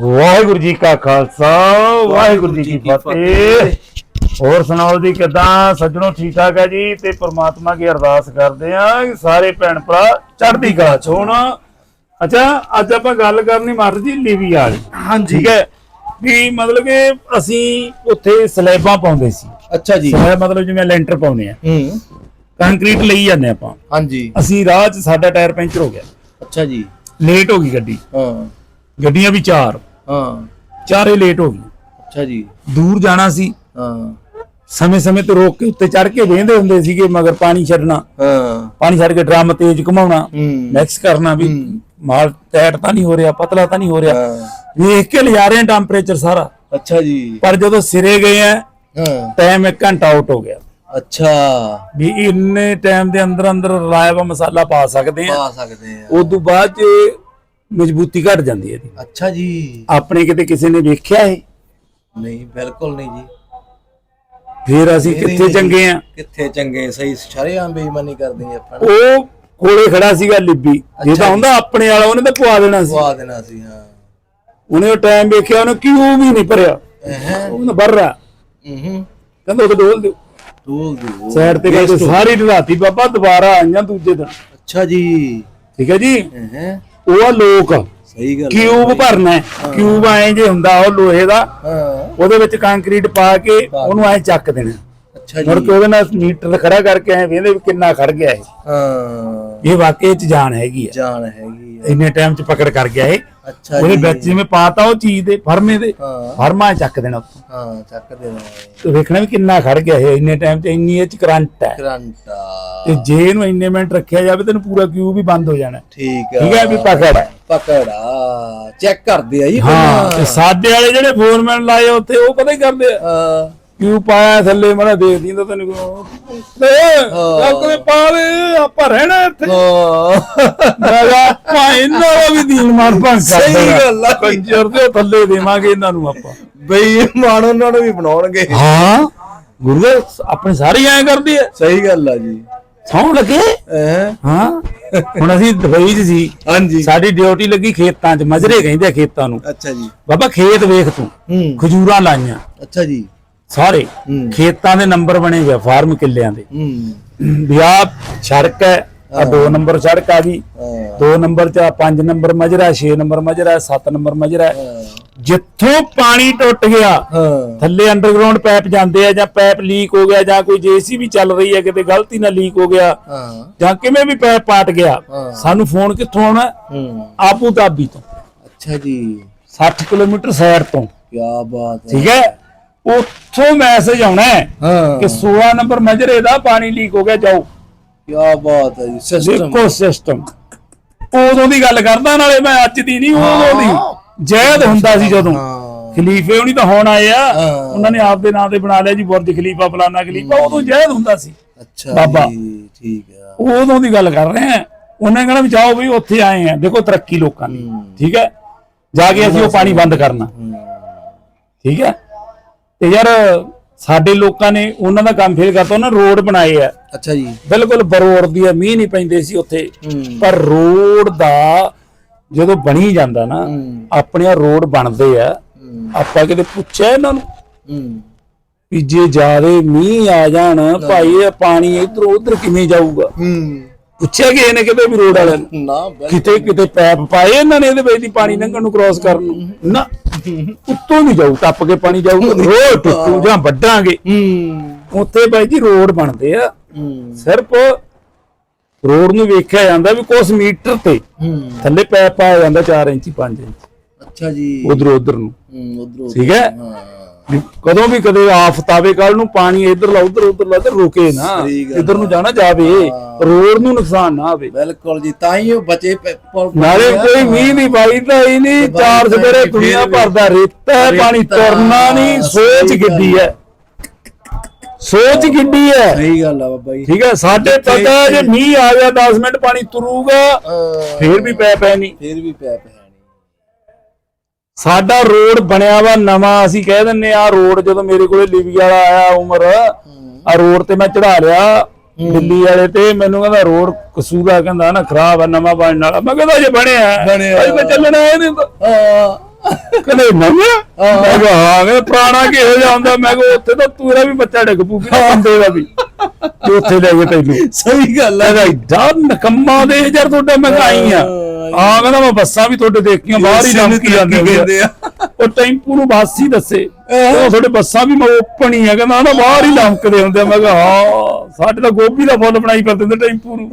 ਵਾਹਿਗੁਰੂ ਜੀ ਕਾ ਖਾਲਸਾ ਵਾਹਿਗੁਰੂ ਜੀ ਕੀ ਫਤਿਹ। ਹੋਰ ਸੁਣਾਓ ਜੀ ਕਿਦਾਂ? ਸੱਜਣੋ ਠੀਕ ਠਾਕ ਹੈ ਜੀ? ਤੇ ਪ੍ਰਮਾਤਮਾ ਕੀ ਅਰਦਾਸ ਕਰਦੇ ਆ ਕਿ ਸਾਰੇ ਭੈਣ ਭਰਾ ਚੜ੍ਹਦੀ ਕਲਾ ਚ ਹੋਣ। ਅੱਛਾ ਅੱਜ ਆਪਾਂ ਗੱਲ ਕਰਨੀ ਮਰ ਜੀ ਲੀਵੀਆ ਵਾਲੀ। ਹਾਂਜੀ। ਠੀਕ ਹੈ? ਵੀ ਮਤਲਬ ਕਿ ਅਸੀਂ ਉੱਥੇ ਸਲੈਬਾਂ ਪਾਉਂਦੇ ਸੀ। ਅੱਛਾ ਜੀ। ਸਲੈਬ ਮਤਲਬ ਜਿਵੇਂ ਲੈਂਟਰ ਪਾਉਂਦੇ ਆ। ਹੂੰ। ਕੰਕਰੀਟ ਲਈ ਜਾਂਦੇ ਆਪਾਂ। ਹਾਂਜੀ। ਅਸੀਂ ਰਾਹ 'ਚ ਸਾਡਾ ਟਾਇਰ ਪੈਂਚਰ ਹੋ ਗਿਆ। ਅੱਛਾ ਜੀ। ਲੇਟ ਹੋ ਗਈ ਗੱਡੀ। ਹਾਂ। ਗੱਡੀਆਂ ਵੀ ਚਾਰ। ਹਾਂ। ਚਾਰੇ ਲੇਟ ਹੋ ਗਈ। ਅੱਛਾ ਜੀ। ਦੂਰ ਜਾਣਾ ਸੀ। ਹਾਂ। ਸਮੇਂ-ਸਮੇਂ ਤੇ ਰੋਕ ਕੇ ਉੱਤੇ ਚੜ ਕੇ ਵੇਂਦੇ ਹੁੰਦੇ ਸੀਗੇ ਮਗਰ ਪਾਣੀ ਛੱਡਣਾ। ਹਾਂ। ਪਾਣੀ ਛੱਡ ਕੇ ਡਰਮ ਤੇਜ਼ ਘੁਮਾਉਣਾ। ਹੂੰ। ਮਿਕਸ ਕਰਨਾ ਵੀ ਮਾਲ ਟੈਟ ਤਾਂ ਨਹੀਂ ਹੋ ਰਿਹਾ ਪਤਲਾ ਤਾਂ ਨਹੀਂ ਹੋ ਰਿਹਾ। ਹਾਂ। ਵੇਖ ਕੇ ਲਿਜਾ ਰਹੇ ਟੈਂਪਰੇਚਰ ਸਾਰਾ। ਅੱਛਾ ਜੀ। ਪਰ ਜਦੋਂ ਸਿਰੇ ਗਏ ਆ ਹਾਂ। ਟਾਈਮ 1 ਘੰਟਾ ਆਊਟ ਹੋ ਗਿਆ। ਅੱਛਾ। ਵੀ ਇੰਨੇ ਟਾਈਮ ਦੇ ਅੰਦਰ ਅੰਦਰ ਰਾਇਵਾ ਮਸਾਲਾ ਪਾ ਸਕਦੇ ਆ। ਪਾ ਸਕਦੇ ਆ। ਉਸ ਤੋਂ ਬਾਅਦ ਮਜ਼ਬੂਤੀ ਘਟ ਜਾਂਦੀ ਹੈ ਇਹਦੀ ਅੱਛਾ ਜੀ। ਆਪਣੇ ਕਿਤੇ ਕਿਸੇ ਨੇ ਵੇਖਿਆ ਇਹ? ਨਹੀਂ ਬਿਲਕੁਲ ਨਹੀਂ ਜੀ। ਫਿਰ ਅਸੀਂ ਨਹੀਂ, ਕਿੱਥੇ ਨਹੀਂ। ਚੰਗੇ ਆ? ਕਿੱਥੇ ਚੰਗੇ? ਸਹੀ ਸ਼ਰਿਆਂ ਬੇਈਮਾਨੀ ਕਰਦੇ ਆ ਆਪਾਂ। ਉਹ ਕੋਲੇ ਖੜਾ ਸੀਗਾ ਲਿੱਬੀ। ਜੇ। ਤਾਂ ਹੁੰਦਾ ਆਪਣੇ ਵਾਲਾ ਉਹਨੇ ਤਾਂ ਪਵਾ ਦੇਣਾ ਸੀ। ਪਵਾ ਦੇਣਾ ਸੀ ਹਾਂ। ਉਹਨੇ ਉਹ ਟਾਈਮ ਵੇਖਿਆ ਉਹਨੇ ਕਿਉਂ ਵੀ ਨਹੀਂ ਭਰਿਆ? ਹਾਂ ਉਹਨੇ ਭਰ ਰਿਹਾ। ਹੂੰ ਕਹਿੰਦਾ ਉਹ ਡੋਲ ਦਿਓ। ਟੂਲ ਦੀ ਸਾਈਡ ਤੇ ਕਹਿੰਦੇ ਸਾਰੀ ਢਲਾਤੀ ਬਾਬਾ ਦੁਬਾਰਾ ਆਈਆਂ ਦੂਜੇ ਦਿਨ। ਅੱਛਾ ਜੀ। ਠੀਕ ਹੈ ਜੀ? ਹਾਂ ਉਹ ਆ ਲੋਕ। ਸਹੀ ਗੱਲ ਕਿਊਬ ਭਰਨਾ ਹੈ। ਕਿਊਬ ਐ ਜੇ ਹੁੰਦਾ ਉਹ ਲੋਹੇ ਦਾ ਹਾਂ। ਉਹਦੇ ਵਿੱਚ ਕੰਕਰੀਟ ਪਾ ਕੇ ਉਹਨੂੰ ਐ ਚੱਕ ਦੇਣਾ। ਅੱਛਾ ਮੁੜ ਜੀ। ਕੇ ਉਹਦੇ ਨਾਲ ਮੀਟਰ ਖੜਾ ਕਰਕੇ ਐ ਵੇਂਦੇ ਵੀ ਕਿੰਨਾ ਖੜ ਗਿਆ ਇਹ। ਹਾਂ। ਇਹ ਵਾਕਈ ਚ ਜਾਨ ਹੈਗੀ ਆ। ਜਾਨ ਹੈਗੀ ਇੰਨੇ ਟਾਈਮ ਚ ਪਕੜ ਕਰ ਗਿਆ ਇਹ। ਅੱਛਾ ਉਹਦੇ ਵਿੱਚ ਜਿਵੇਂ ਪਾਤਾ ਉਹ ਚੀਜ਼ ਦੇ ਫਰਮੇ ਦੇ ਹਾਂ। ਫਰਮਾ ਚੱਕ ਦੇਣਾ ਉੱਤੋਂ। ਹਾਂ ਚੱਕ ਦੇਣਾ ਤੇ ਵੇਖਣਾ ਵੀ ਕਿੰਨਾ ਖੜ ਗਿਆ ਇਹ ਇੰਨੇ ਟਾਈਮ ਤੇ ਇੰਨੀ ਇਹ ਚ ਕਰੰਟ ਹੈ। ਕਰੰਟਾ ਤੇ ਜੇ ਇਹਨੂੰ ਇੰਨੇ ਮਿੰਟ ਰੱਖਿਆ ਜਾਵੇ ਤੈਨੂੰ ਪੂਰਾ ਕਿਊਬ ਵੀ ਬੰਦ ਹੋ ਜਾਣਾ। ਠੀਕ ਆ। ਠੀਕ ਹੈ ਵੀ ਪਕੜ ਹੈ। ਪਕੜਾ ਚੈੱਕ ਕਰਦੇ ਆ ਜੀ ਹਾਂ ਤੇ ਸਾਡੇ ਵਾਲੇ ਜਿਹੜੇ ਫੋਰਮੈਨ ਲਾਏ ਉੱਥੇ ਉਹ ਪਤਾ ਹੀ ਕਰਦੇ ਆ? ਹਾਂ। ਕਿਊ ਪਾਇਆ ਥੱਲੇ? ਮੜਾ ਦੇਖ ਦਿੰਦਾ ਤੈਨੂੰ ਤੇ ਕਦੇ ਪਾ ਦੇ ਆਪਾਂ ਰਹਿਣਾ ਇੱਥੇ। ਮੈਂ ਕਿਹਾ ਆਪਾਂ ਇਹਨਾਂ ਦਾ ਵੀ ਦੀਨ ਮਾਨ ਭੰਗ ਸਹੀ। ਗੱਲ ਆ। ਕੰਜਰ ਦੇ ਥੱਲੇ ਦੇਵਾਂਗੇ ਇਹਨਾਂ ਨੂੰ ਆਪਾਂ। ਬਈ ਮਾਣ ਉਹਨਾਂ ਨੂੰ ਵੀ ਬਣਾਉਣਗੇ। ਹਾਂ। ਗੁਰੂ ਦੇ ਆਪਣੇ ਸਾਰੇ ਐਂ ਕਰਦੇ ਆ। ਸਹੀ ਗੱਲ ਆ ਜੀ। ਸੌਣ ਲੱਗੇ? ਹੈਂ? ਹੁਣ ਅਸੀਂ ਦੁਬਈ 'ਚ ਸੀ। ਹਾਂਜੀ। ਸਾਡੀ ਡਿਊਟੀ ਲੱਗੀ ਖੇਤਾਂ 'ਚ। ਮਜਰੇ ਕਹਿੰਦੇ ਖੇਤਾਂ ਨੂੰ। ਅੱਛਾ ਜੀ। ਬਾਬਾ ਖੇਤ ਵੇਖ ਤੂੰ। ਖਜੂਰਾਂ ਲਾਈਆਂ। ਅੱਛਾ ਜੀ। ਸਾਰੇ ਖੇਤਾਂ ਦੇ ਨੰਬਰ ਬਣੇ ਹੋਏ ਆ, ਫਾਰਮ ਕਿੱਲਿਆਂ ਦੇ। ਵੀ ਆਹ ਸੜਕ ਹੈ ਆ ਦੋ ਨੰਬਰ ਸੜਕ ਆ ਗਈ ਹਾਂ। ਦੋ ਨੰਬਰ ਚ ਆ ਪੰਜ number Majra 6 number Majra 7 number Majra ਜਿੱਥੋਂ ਪਾਣੀ ਟੁੱਟ ਗਿਆ ਥੱਲੇ ਅੰਡਰਗਰਾਉਂਡ ਪਾਈਪ ਜਾਂਦੇ ਆ ਜਾਂ ਪਾਈਪ ਲੀਕ ਹੋ ਗਿਆ ਜਾਂ ਕੋਈ ਜੀਸੀਬੀ ਚੱਲ ਰਹੀ ਹੈ ਕਿਤੇ ਗਲਤੀ ਨਾਲ ਲੀਕ ਹੋ ਗਿਆ ਜਾਂ ਕਿਵੇਂ ਵੀ ਪਾਈਪ ਪਾਟ ਗਿਆ। ਸਾਨੂੰ ਫੋਨ ਕਿੱਥੋਂ ਆਉਣਾ? ਆਬੂ ਧਾਬੀ ਤੋਂ। ਅੱਛਾ ਜੀ। 60 ਕਿਲੋਮੀਟਰ ਸਾਈਡ ਤੋਂ। ਕੀ ਬਾਤ ਹੈ। ਠੀਕ ਹੈ? ਉੱਥੋਂ ਮੈਸੇਜ ਆਉਣਾ ਹੈ ਹਾਂ। ਕਿ 16 ਨੰਬਰ ਮਜਰੇ ਦਾ ਪਾਣੀ ਲੀਕ ਹੋ ਗਿਆ ਜਾਓ। ਕੀ ਬਾਤ ਹੈ ਜੀ ਸਿਸਟਮ ਦੇਖੋ ਸਿਸਟਮ ਉਦੋਂ ਦੀ ਗੱਲ ਕਰਦਾ ਨਾਲੇ ਮੈਂ ਅੱਜ ਦੀ ਨਹੀਂ ਉਦੋਂ ਦੀ। ਜੈਦ ਹੁੰਦਾ ਸੀ ਜਦੋਂ। ਖਲੀਫੇ ਉਹਨੀ ਤਾਂ ਹੁਣ ਆਏ ਆ। ਉਹਨਾਂ ਨੇ ਆਪਦੇ ਨਾਂ ਤੇ ਬਣਾ ਲਿਆ ਜੀ ਬੁਰਜ ਖਲੀਫਾ ਫਲਾਨਾ ਖਲੀਫਾ। ਉਦੋਂ ਜੈਦ ਹੁੰਦਾ ਸੀ। ਅੱਛਾ ਬਾਬਾ। ਠੀਕ ਆ। ਉਦੋਂ ਦੀ ਗੱਲ ਕਰ ਰਹੇ ਆ। ਉਹਨੇ ਕਹਿਣਾ ਵੀ ਜਾਓ ਵੀ ਉੱਥੇ ਆਏ ਆ। ਦੇਖੋ ਤਰੱਕੀ ਲੋਕਾਂ ਦੀ। ਠੀਕ ਹੈ? ਜਾ ਕੇ ਅਸੀਂ ਉਹ ਪਾਣੀ ਬੰਦ ਕਰਨਾ। ਠੀਕ ਹੈ? ਤੇ ਯਾਰ ਸਾਡੇ ਲੋਕਾਂ ਨੇ ਉਹਨਾਂ ਦਾ ਕੰਮ ਫੇਲ ਕਰਤਾ ਉਹਨਾਂ ਰੋਡ ਬਣਾਏ ਆ। ਅੱਛਾ ਜੀ। ਬਿਲਕੁਲ ਬਰੋੜ ਦੀ ਆ, ਮੀਂਹ ਨਹੀਂ ਪੈਂਦੇ ਸੀ ਉੱਥੇ। ਪਰ ਰੋਡ ਦਾ ਜਦੋਂ ਬਣੀ ਜਾਂਦਾ ਨਾ ਆਪਣੇ ਰੋਡ ਬਣਦੇ ਆ ਆਪਾਂ ਕਿਤੇ ਪੁੱਛਿਆ ਇਹਨਾਂ ਨੂੰ ਵੀ ਜੇ ਜ਼ਿਆਦੇ ਮੀਂਹ ਆ ਜਾਣ ਭਾਈ ਇਹ ਪਾਣੀ ਇਧਰ ਉਧਰ ਕਿਵੇਂ ਜਾਊਗਾ? ਹੂੰ। ਪੁੱਛਿਆ ਕਿ ਇਹਨੇ ਕਿਤੇ ਵੀ ਰੋਡ ਵਾਲਿਆਂ ਨੂੰ? ਨਾ ਕਿਤੇ ਕਿਤੇ ਪੈਪ ਪਾਏ ਇਹਨਾਂ ਨੇ ਇਹਦੇ ਵਿੱਚ ਦੀ ਪਾਣੀ ਲੰਘਣ ਨੂੰ ਕ੍ਰਾਸ ਕਰਨ ਨੂੰ। ਨਾ ਉੱਤੋਂ ਨਹੀਂ ਜਾਊ ਟੱਪ ਕੇ ਪਾਣੀ ਜਾਊਗਾ ਰੋਡ ਟੁੱਟੂ ਜਾਂ ਵੱਡਾਂਗੇ ਹੂੰ। ਉੱਥੇ ਬਾਈ ਜੀ ਰੋਡ ਬਣਦੇ ਆ। ਸਿਰਫ ਰੋਡ ਨੂੰ ਵੇਖਿਆ ਜਾਂਦਾ ਵੀ ਕੁਛ ਮੀਟਰ ਤੇ ਥੱਲੇ ਪੈਪ ਪਾਇਆ ਜਾਂਦਾ 4 ਇੰਚੀ 5 ਇੰਚ। ਅੱਛਾ ਜੀ। ਉਧਰ ਉਧਰ ਨੂੰ। ਹੂੰ ਉਧਰੋਂ ਠੀਕ ਹੈ। ਕਦੋਂ ਵੀ ਕਦੇ ਆਫਤ ਆਵੇ ਕੱਲ ਨੂੰ ਪਾਣੀ ਇਧਰ ਲਾ ਉਧਰ ਉਧਰ ਲਾ ਤੇ ਰੁਕੇ ਨਾ। ਇਧਰ ਨੂੰ ਜਾਣਾ ਜਾਵੇ ਰੋਡ ਨੂੰ ਨੁਕਸਾਨ ਨਾ ਆਵੇ। ਬਿਲਕੁਲ ਜੀ ਤਾਂ ਹੀ ਉਹ ਬਚੇ ਪ- ਪ- ਨਾਲੇ ਕੋਈ ਮੀਂਹ ਨਹੀਂ ਪਾਈਦਾ ਹੀ ਨਹੀਂ ਚਾਰ ਸਵੇਰੇ ਦੁਨੀਆ ਭਰਦਾ ਰੇਤਾ ਪਾਣੀ ਤੁਰਨਾ ਨਹੀਂ ਸੋਚ ਕਿੱਡੀ ਹੈ। ਸੋਚ ਕਿੱਡੀ ਹੈ। ਸਹੀ ਗੱਲ ਆ ਬਾਬਾ ਜੀ। ਠੀਕ ਹੈ ਸਾਡੇ ਪਤਾ ਜੇ ਮੀਂਹ ਆ ਗਿਆ 10 ਮਿੰਟ ਪਾਣੀ ਤੁਰੂਗਾ ਫੇਰ ਵੀ ਪੈ ਪੈ ਨਹੀਂ ਫਿਰ ਵੀ ਹੈ ਨਹੀਂ ਸਾਡਾ ਰੋਡ ਬਣਿਆ ਵਾ ਨਵਾਂ ਅਸੀਂ ਕਹਿ ਦਿੰਨੇ ਆ ਰੋਡ ਜਦੋਂ ਮੇਰੇ ਕੋਲੇ ਲਿਵੀ ਵਾਲਾ ਆਇਆ ਉਮਰ ਆ ਰੋਡ ਤੇ ਮੈਂ ਚੜਾ ਲਿਆ ਦਿੱਲੀ ਵਾਲੇ ਤੇ ਮੈਨੂੰ ਕਹਿੰਦਾ ਰੋਡ ਕਸੂਰਾ ਕਹਿੰਦਾ ਨਾ ਖਰਾਬ ਆ ਨਵਾਂ ਬਣਨ ਵਾਲਾ। ਮੈਂ ਕਹਿੰਦਾ ਜੇ ਬਣਿਆ ਬਣਿਆ। ਤਾਂ ਚੱਲਣਾ ਇਹਨੇ ਤਾਂ। ਹਾਂ। ਕਹਿੰਦੇ ਨਵਾਂ ਮੈਂ ਕਿਹਾ ਹਾਂ ਮੈਂ ਪੁਰਾਣਾ ਕਿਹੋ ਜਿਹਾ ਹੁੰਦਾ? ਮੈਂ ਕਿਹਾ ਉੱਥੇ ਤਾਂ ਤੂਰਾ ਵੀ ਬੱਚਾ ਡਿੱਗ ਪੂ ਕਿ ਬੰਦੇ ਦਾ ਵੀ। ਤੇ ਉੱਥੇ ਲੈ ਗਏ ਤੈਨੂੰ। ਸਹੀ ਗੱਲ ਹੈ ਏਡਾ ਨਕੰਮਾ ਦੇ ਯਾਰ ਤੁਹਾਡਾ ਮੈਂ ਕਿਹਾ ਆਈ ਆ। ਆ ਕਹਿੰਦਾ ਮੈਂ ਬੱਸਾਂ ਵੀ ਤੁਹਾਡੇ ਦੇਖੀਆਂ ਬਾਹਰ ਹੀ ਲੰਮਕੀ ਜਾਂਦੇ ਆ। ਉਹ ਟੈਂਪੂ ਨੂੰ ਬੱਸ ਹੀ ਦੱਸੇ ਉਹ ਤੁਹਾਡੇ ਬੱਸਾਂ ਵੀ ਓਪਨ ਹੀ ਆ ਕਹਿੰਦਾ ਨਾ ਬਾਹਰ ਹੀ ਲੰਮਕਦੇ ਹੁੰਦੇ ਆ। ਮੈਂ ਕਿਹਾ ਹਾਂ ਸਾਡੇ ਤਾਂ ਗੋਭੀ ਦਾ ਫੁੱਲ ਬਣਾਈ ਫਿਰਦੇ ਹੁੰਦੇ ਟੈਂਪੂ ਨੂੰ।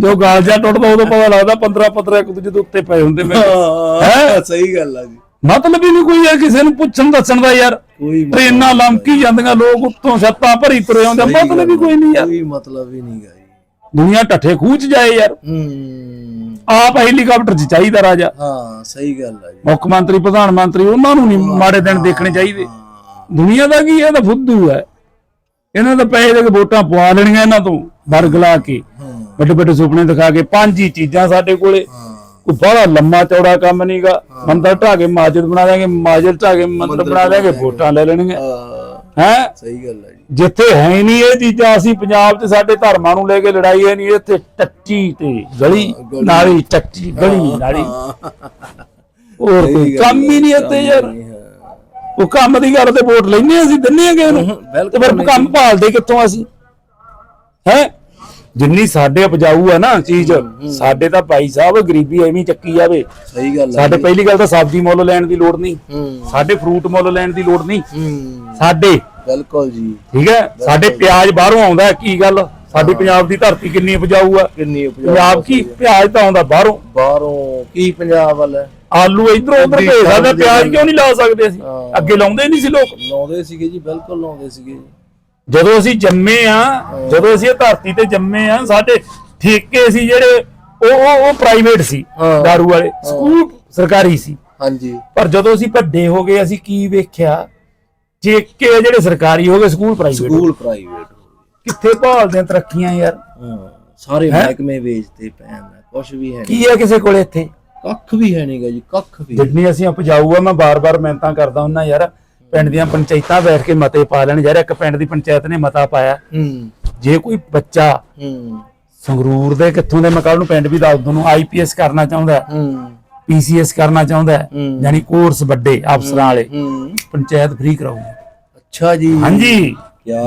ਜੋ ਗਾਲ ਜਾ ਟੁੱਟਦਾ ਉਦੋਂ ਪਤਾ ਲੱਗਦਾ 15 15 ਇੱਕ ਦੂਜੇ ਦੇ ਉੱਤੇ ਪਏ ਹੁੰਦੇ ਮੈਂ। ਹਾਂ? ਸਹੀ ਗੱਲ ਹੈ ਜੀ। ਮਤਲਬ ਹੀ ਨਹੀਂ ਕੋਈ ਯਾਰ ਕਿਸੇ ਨੂੰ ਪੁੱਛਣ ਦੱਸਣ ਦਾ ਯਾਰ। ਟ੍ਰੇਨਾਂ ਲੰਮਕੀ ਜਾਂਦੀਆਂ ਲੋਕ ਉੱਤੋਂ ਛੱਤਾਂ ਭਰੀ ਤੁਰੇ ਆਉਂਦੇ ਮਤਲਬ ਹੀ ਕੋਈ ਨਹੀਂ ਯਾਰ ਕੋਈ ਮਤਲਬ ਹੀ ਨਹੀਂ ਗਾ ਜੀ। ਦੁਨੀਆ ਟੱਠੇ ਖੂਹ ਚ ਜਾਏ ਯਾਰ। ਹੂੰ। ਆਪ ਹੈਲੀਕਾਪਟਰ ਚ ਚਾਹੀਦਾ ਰਾਜਾ। ਹਾਂ ਸਹੀ ਗੱਲ ਹੈ ਜੀ। ਮੁੱਖ ਮੰਤਰੀ ਪ੍ਰਧਾਨ ਮੰਤਰੀ ਉਹਨਾਂ ਨੂੰ ਨਹੀਂ ਮਾੜੇ ਦਿਨ ਦੇਖਣੇ ਚਾਹੀਦੇ। ਦੁਨੀਆ ਦਾ ਕੀ ਇਹ ਤਾਂ ਫੁੱਦੂ ਹੈ। ਇਹਨਾਂ ਦਾ ਪੈਸੇ ਦੇ ਕੇ ਵੋਟਾਂ ਪਵਾ ਲੈਣੀਆਂ ਇਹਨਾਂ ਤੋਂ ਵਰਗਲਾ ਕੇ। ਹਾਂ। ਵੱਡੇ ਵੱਡੇ ਸੁਪਨੇ ਦਿਖਾ ਕੇ ਪੰਜ ਹੀ ਚੀਜ਼ਾਂ ਸਾਡੇ ਕੋਲੇ। ਹਾਂ। ਕੋਈ ਬੜਾ ਲੰਮਾ ਚੌੜਾ ਕੰਮ ਨਹੀਂਗਾ ਮੰਦਰ ਢਾ ਕੇ ਮਾਜਦ ਬਣਾ ਦੇਾਂਗੇ ਮਾਜਦ ਢਾ ਕੇ ਮੰਦਰ ਬਣਾ ਦੇਾਂਗੇ ਵੋਟਾਂ ਲੈ ਲੈਣਗੇ ਹਾਂ, ਸਹੀ ਗੱਲ ਹੈ ਜੀ। ਜਿੱਥੇ ਹੈ ਹੀ ਨਹੀਂ ਇਹ ਚੀਜ਼ਾਂ ਅਸੀਂ ਪੰਜਾਬ 'ਚ ਸਾਡੇ ਧਰਮਾਂ ਨੂੰ ਲੈ ਕੇ ਲੜਾਈ ਹੈ ਨਹੀਂ ਇੱਥੇ ਟੱਚੀ ਤੇ ਗਲੀ। ਨਾਲੀ ਟੱਚੀ ਗਲੀ ਨਾਲੀ। ਹੋਰ ਕੋਈ ਕੰਮ ਹੀ ਨਹੀਂ ਇੱਥੇ ਯਾਰ। ਉਹ ਕੰਮ ਦੀ ਗੱਲ ਤੇ ਵੋਟ ਲੈਣੇ ਅਸੀਂ ਦਿੰਨੇ ਆ ਕਿਸੇ ਨੂੰ। ਤੇ ਫਿਰ ਕੰਮ ਭਾਲਦੇ ਕਿੱਥੋਂ ਅਸੀਂ? ਹੈ? ਜਿੰਨੀ ਸਾਡੇ ਉਪਜਾਊ ਆ ਨਾ ਚੀਜ਼ ਸਾਡੇ ਤਾਂ ਭਾਈ ਸਾਹਿਬ ਗਰੀਬੀ ਐਵੇਂ ਚੱਕੀ ਜਾਵੇ। ਸਹੀ ਗੱਲ ਹੈ ਸਾਡੇ ਪਹਿਲੀ ਗੱਲ ਤਾਂ ਸਬਜ਼ੀ ਮੁੱਲ ਲੈਣ ਦੀ ਲੋੜ ਨਹੀਂ। ਸਾਡੇ ਫਰੂਟ ਮੁੱਲ ਲੈਣ ਦੀ ਲੋੜ ਨਹੀਂ। ਸਾਡੇ। ਬਿਲਕੁਲ ਜੀ। ਠੀਕ ਹੈ? ਸਾਡੇ ਪਿਆਜ਼ ਬਾਹਰੋਂ ਆਉਂਦਾ ਕੀ ਗੱਲ? ਸਾਡੀ ਪੰਜਾਬ ਦੀ ਧਰਤੀ ਕਿੰਨੀ ਉਪਜਾਊ ਆ? ਕਿੰਨੀ ਉਪਜਾਊ ਪੰਜਾਬ ਕੀ? ਪਿਆਜ਼ ਤਾਂ ਆਉਂਦਾ ਬਾਹਰੋਂ। ਬਾਹਰੋਂ ਕੀ ਪੰਜਾਬ ਵੱਲ? ਆਲੂ ਇਧਰੋਂ ਉਧਰ ਅੱਗੇ ਭੇਜ ਸਕਦੇ ਕਰਦੇ ਪਿਆਜ਼ ਕਿਉਂ ਨਹੀਂ ਲਾ ਸਕਦੇ ਅਸੀਂ। ਅੱਗੇ ਲਾਉਂਦੇ ਨਹੀਂ ਸੀ ਲੋਕ। ਲਾਉਂਦੇ ਸੀਗੇ ਜੀ ਬਿਲਕੁਲ ਲਾਉਂਦੇ ਸੀਗੇ ਜਦੋਂ ਅਸੀਂ ਜੰਮੇ ਆ ਜਦੋਂ ਅਸੀਂ ਇਹ ਧਰਤੀ ਤੇ ਜੰਮੇ ਆ ਸਾਡੇ ਠੇਕੇ ਸੀ ਜਿਹੜੇ ਉਹ ਉਹ ਉਹ ਪ੍ਰਾਈਵੇਟ ਸੀ ਹਾਂ। ਦਾਰੂ ਵਾਲੇ। ਸਕੂਲ ਸਰਕਾਰੀ ਸੀ। ਹਾਂਜੀ। ਪਰ ਜਦੋਂ ਅਸੀਂ ਵੱਡੇ ਹੋ ਗਏ ਅਸੀਂ ਕੀ ਵੇਖਿਆ? ਠੇਕੇ ਜਿਹੜੇ ਸਰਕਾਰੀ ਹੋ ਗਏ ਸਕੂਲ ਪ੍ਰਾਈਵੇਟ ਸਕੂਲ ਪ੍ਰਾਈਵੇਟ ਕਿੱਥੇ ਭਾਲਦੇ ਆ ਤਰੱਕੀਆਂ ਯਾਰ? ਹਾਂ ਸਾਰੇ ਮਹਿਕਮੇ ਵੇਚਦੇ ਪੈਣ ਕੁਝ ਵੀ ਹੈ ਨਹੀਂ। ਕੀ ਹੈ ਕਿਸੇ ਕੋਲੇ ਇੱਥੇ? ਕੱਖ ਵੀ ਹੈ ਨਹੀਂਗਾ ਜੀ ਕੱਖ ਵੀ। ਜਿੰਨੀ ਅਸੀਂ ਉਪਜਾਊ ਆ ਮੈਂ ਬਾਰ-ਬਾਰ ਮਿਹਨਤਾਂ ਕਰਦਾ ਹੁੰਨਾ ਯਾਰ। ਪਿੰਡ ਦੀਆਂ ਪੰਚਾਇਤਾਂ ਬੈਠ ਕੇ ਮਤੇ ਪਾ ਲੈਣ ਯਾਰ ਇੱਕ ਪਿੰਡ ਦੀ ਪੰਚਾਇਤ ਨੇ ਮਤਾ ਪਾਇਆ। ਹੂੰ। ਜੇ ਕੋਈ ਬੱਚਾ ਹੂੰ। ਸੰਗਰੂਰ ਦੇ ਕਿੱਥੋਂ ਦੇ ਮੈਂ ਕੱਲ ਨੂੰ ਪਿੰਡ ਵੀ ਦੱਸ ਦੂੰ ਆਈਪੀਐਸ ਕਰਨਾ ਚਾਹੁੰਦਾ ਹੈ ਪੀਸੀਐਸ ਕਰਨਾ ਚਾਹੁੰਦਾ। ਯਾਨੀ ਕੋਰਸ ਵੱਡੇ ਅਫਸਰਾਂ ਵਾਲੇ ਪੰਚਾਇਤ ਫ੍ਰੀ ਕਰਾਉਗੀ ਅੱਛਾ ਜੀ। ਹਾਂਜੀ।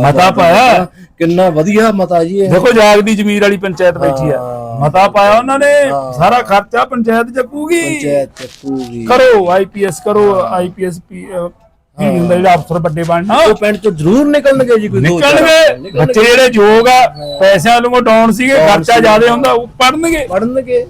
ਮਤਾ। ਪਾਇਆ। ਕਿੰਨਾ ਵਧੀਆ ਮਤਾ ਜੀ ਇਹ। ਦੇਖੋ ਜਾਗਦੀ ਜ਼ਮੀਰ ਵਾਲੀ ਪੰਚਾਇਤ ਬੈਠੀ ਆ। ਮਤਾ ਪਾਇਆ ਉਹਨਾਂ ਨੇ। ਸਾਰਾ ਖਰਚਾ ਪੰਚਾਇਤ ਚੱਕੂਗੀ। ਪੰਚਾਇਤ ਚੱਕੂਗੀ। ਕਰੋ ਆਈਪੀਐਸ ਕਰੋ ਆਈਪੀਐਸ ਕੀ ਹੁੰਦਾ ਜਿਹੜਾ ਅਫਸਰ ਵੱਡੇ ਬਣਨਾ। ਉਹ ਪਿੰਡ ਤੋਂ ਜ਼ਰੂਰ ਨਿਕਲਣਗੇ ਜੀ ਕੋਈ ਦੋ ਚਾਰ। ਨਿਕਲਣਗੇ। ਬੱਚੇ ਜਿਹੜੇ ਯੋਗ ਆ ਪੈਸਿਆਂ ਨੂੰ ਡਾਊਨ ਸੀਗੇ ਖਰਚਾ ਜ਼ਿਆਦਾ ਹੁੰਦਾ ਉਹ ਪੜਨਗੇ ਪੜਨਗੇ